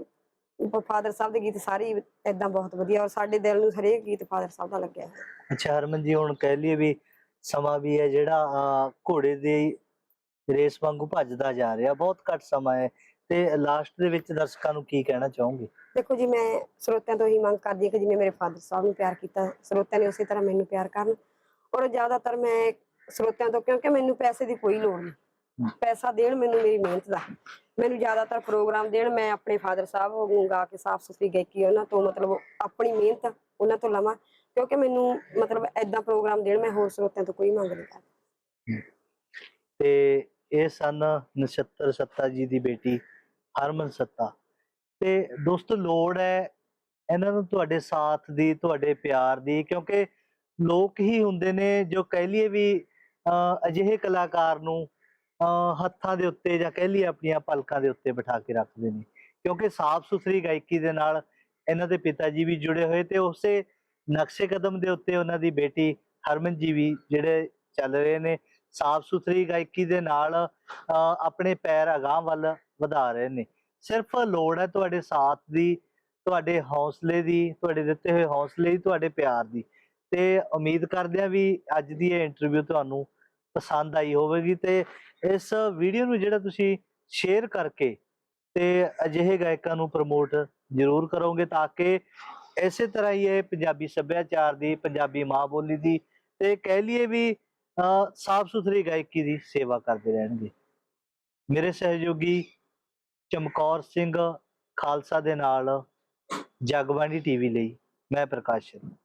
Speaker 1: ਫਾਦਰ ਸਾਹਿਬ ਦੇ ਗੀਤ ਸਾਰੇ ਇਦਾਂ ਬਹੁਤ ਵਧੀਆ ਔਰ ਸਾਡੇ ਦਿਲ ਨੂੰ ਹਰੇਕ ਗੀਤ ਫਾਦਰ ਸਾਹਿਬ ਦਾ ਲੱਗਿਆ ਹੋਇਆ।
Speaker 2: ਅੱਛਾ ਹਰਮਨ ਜੀ ਹੁਣ ਕਹਿ ਲਈਏ ਵੀ ਸਮਾਂ ਵੀ ਹੈ ਜਿਹੜਾ ਘੋੜੇ ਦੀ ਰੇਸ ਵਾਂਗੂ ਭੱਜਦਾ ਜਾ ਰਿਹਾ ਬਹੁਤ ਘੱਟ ਸਮਾਂ ਹੈ ਤੇ ਲਾਸਟ ਦੇ ਵਿੱਚ ਦਰਸ਼ਕਾਂ ਨੂੰ ਕੀ ਕਹਿਣਾ ਚਾਹੋਗੇ
Speaker 1: ਦੇਖੋ ਜੀ ਮੈਂ ਸਰੋਤਿਆਂ ਤੋਂ ਹੀ ਮੰਗ ਕਰਦੀ ਹਾਂ ਕਿ ਜਿਵੇਂ ਮੇਰੇ ਫਾਦਰ ਸਾਹਿਬ ਨੂੰ ਪਿਆਰ ਕੀਤਾ ਸਰੋਤਿਆਂ ਨੇ ਉਸੇ ਤਰ੍ਹਾਂ ਮੈਨੂੰ ਪਿਆਰ ਕਰਨ ਔਰ ਜ਼ਿਆਦਾਤਰ ਮੈਂ ਸਰੋਤਿਆਂ ਤੋਂ ਕਿਉਂਕਿ ਮੈਨੂੰ ਪੈਸੇ ਦੀ ਕੋਈ ਲੋੜ ਨਹੀਂ। ਪੈਸਾ ਦੇਣ ਮੈਨੂੰ ਮੇਰੀ ਮਿਹਨਤ ਦਾ। ਮੈਨੂੰ ਜ਼ਿਆਦਾਤਰ ਪ੍ਰੋਗਰਾਮ ਦੇਣ, ਮੈਂ ਆਪਣੇ ਫਾਦਰ ਸਾਹਿਬ ਨੂੰ ਗਾ ਕੇ ਸਾਫ਼ ਸੁਥਰੀ ਗਾਇਕੀ ਉਹਨਾਂ ਤੋਂ ਮਤਲਬ ਆਪਣੀ ਮਿਹਨਤ ਉਹਨਾਂ ਤੋਂ ਲਵਾਂ, ਕਿਉਂਕਿ ਮੈਨੂੰ ਮਤਲਬ ਐਦਾਂ ਪ੍ਰੋਗਰਾਮ ਦੇਣ ਮੈਂ ਹੋਰ ਸਰੋਤਿਆਂ ਤੋਂ ਕੋਈ ਮੰਗ ਨਹੀਂ ਕਰਦੀ।
Speaker 2: ਤੇ ਇਹ ਸਨ ਨਛੱਤਰ ਸੱਤਾ ਜੀ ਦੀ ਬੇਟੀ ਹਰਮਨ ਸੱਤਾ। ਤੇ ਦੋਸਤੋ, ਲੋੜ ਹੈ ਇਹਨਾਂ ਨੂੰ ਤੁਹਾਡੇ ਸਾਥ ਦੀ, ਤੁਹਾਡੇ ਪਿਆਰ ਦੀ, ਕਿਉਂਕਿ ਲੋਕ ਹੀ ਹੁੰਦੇ ਨੇ ਜੋ ਕਹਿ ਲਈਏ ਵੀ ਅਜਿਹੇ ਕਲਾਕਾਰ ਨੂੰ ਹੱਥਾਂ ਦੇ ਉੱਤੇ ਜਾਂ ਕਹਿ ਲਈਏ ਆਪਣੀਆਂ ਪਲਕਾਂ ਦੇ ਉੱਤੇ ਬਿਠਾ ਕੇ ਰੱਖਦੇ ਨੇ। ਕਿਉਂਕਿ ਸਾਫ਼ ਸੁਥਰੀ ਗਾਇਕੀ ਦੇ ਨਾਲ ਇਹਨਾਂ ਦੇ ਪਿਤਾ ਜੀ ਵੀ ਜੁੜੇ ਹੋਏ ਤੇ ਉਸੇ ਨਕਸ਼ੇ ਕਦਮ ਦੇ ਉੱਤੇ ਉਹਨਾਂ ਦੀ ਬੇਟੀ ਹਰਮਨ ਜੀ ਵੀ ਜਿਹੜੇ ਚੱਲ ਰਹੇ ਨੇ ਸਾਫ਼ ਸੁਥਰੀ ਗਾਇਕੀ ਦੇ ਨਾਲ ਆਪਣੇ ਪੈਰ ਅਗਾਂਹ ਵੱਲ ਵਧਾ ਰਹੇ ਨੇ। ਸਿਰਫ ਲੋੜ ਹੈ ਤੁਹਾਡੇ ਸਾਥ ਦੀ, ਤੁਹਾਡੇ ਹੌਸਲੇ ਦੀ, ਤੁਹਾਡੇ ਦਿੱਤੇ ਹੋਏ ਹੌਸਲੇ ਦੀ, ਤੁਹਾਡੇ ਪਿਆਰ ਦੀ। ਤੇ ਉਮੀਦ ਕਰਦੇ ਆ ਵੀ ਅੱਜ ਦੀ ਇਹ ਇੰਟਰਵਿਊ ਤੁਹਾਨੂੰ ਪਸੰਦ ਆਈ ਹੋਵੇਗੀ ਤੇ ਇਸ ਵੀਡੀਓ ਨੂੰ ਜਿਹੜਾ ਤੁਸੀਂ ਸ਼ੇਅਰ ਕਰਕੇ ਤੇ ਅਜਿਹੇ ਗਾਇਕਾਂ ਨੂੰ ਪ੍ਰਮੋਟ ਜ਼ਰੂਰ ਕਰੋਗੇ ਤਾਂ ਕਿ ਇਸੇ ਤਰ੍ਹਾਂ ਹੀ ਇਹ ਪੰਜਾਬੀ ਸੱਭਿਆਚਾਰ ਦੀ, ਪੰਜਾਬੀ ਮਾਂ ਬੋਲੀ ਦੀ ਤੇ ਕਹਿ ਲਈਏ ਵੀ ਸਾਫ਼ ਸੁਥਰੀ ਗਾਇਕੀ ਦੀ ਸੇਵਾ ਕਰਦੇ ਰਹਿਣਗੇ। ਮੇਰੇ ਸਹਿਯੋਗੀ ਚਮਕੌਰ ਸਿੰਘ ਖਾਲਸਾ ਦੇ ਨਾਲ ਜਗਬਾਣੀ ਟੀਵੀ ਲਈ ਮੈਂ ਪ੍ਰਕਾਸ਼ ਸ਼ਰਮਾ।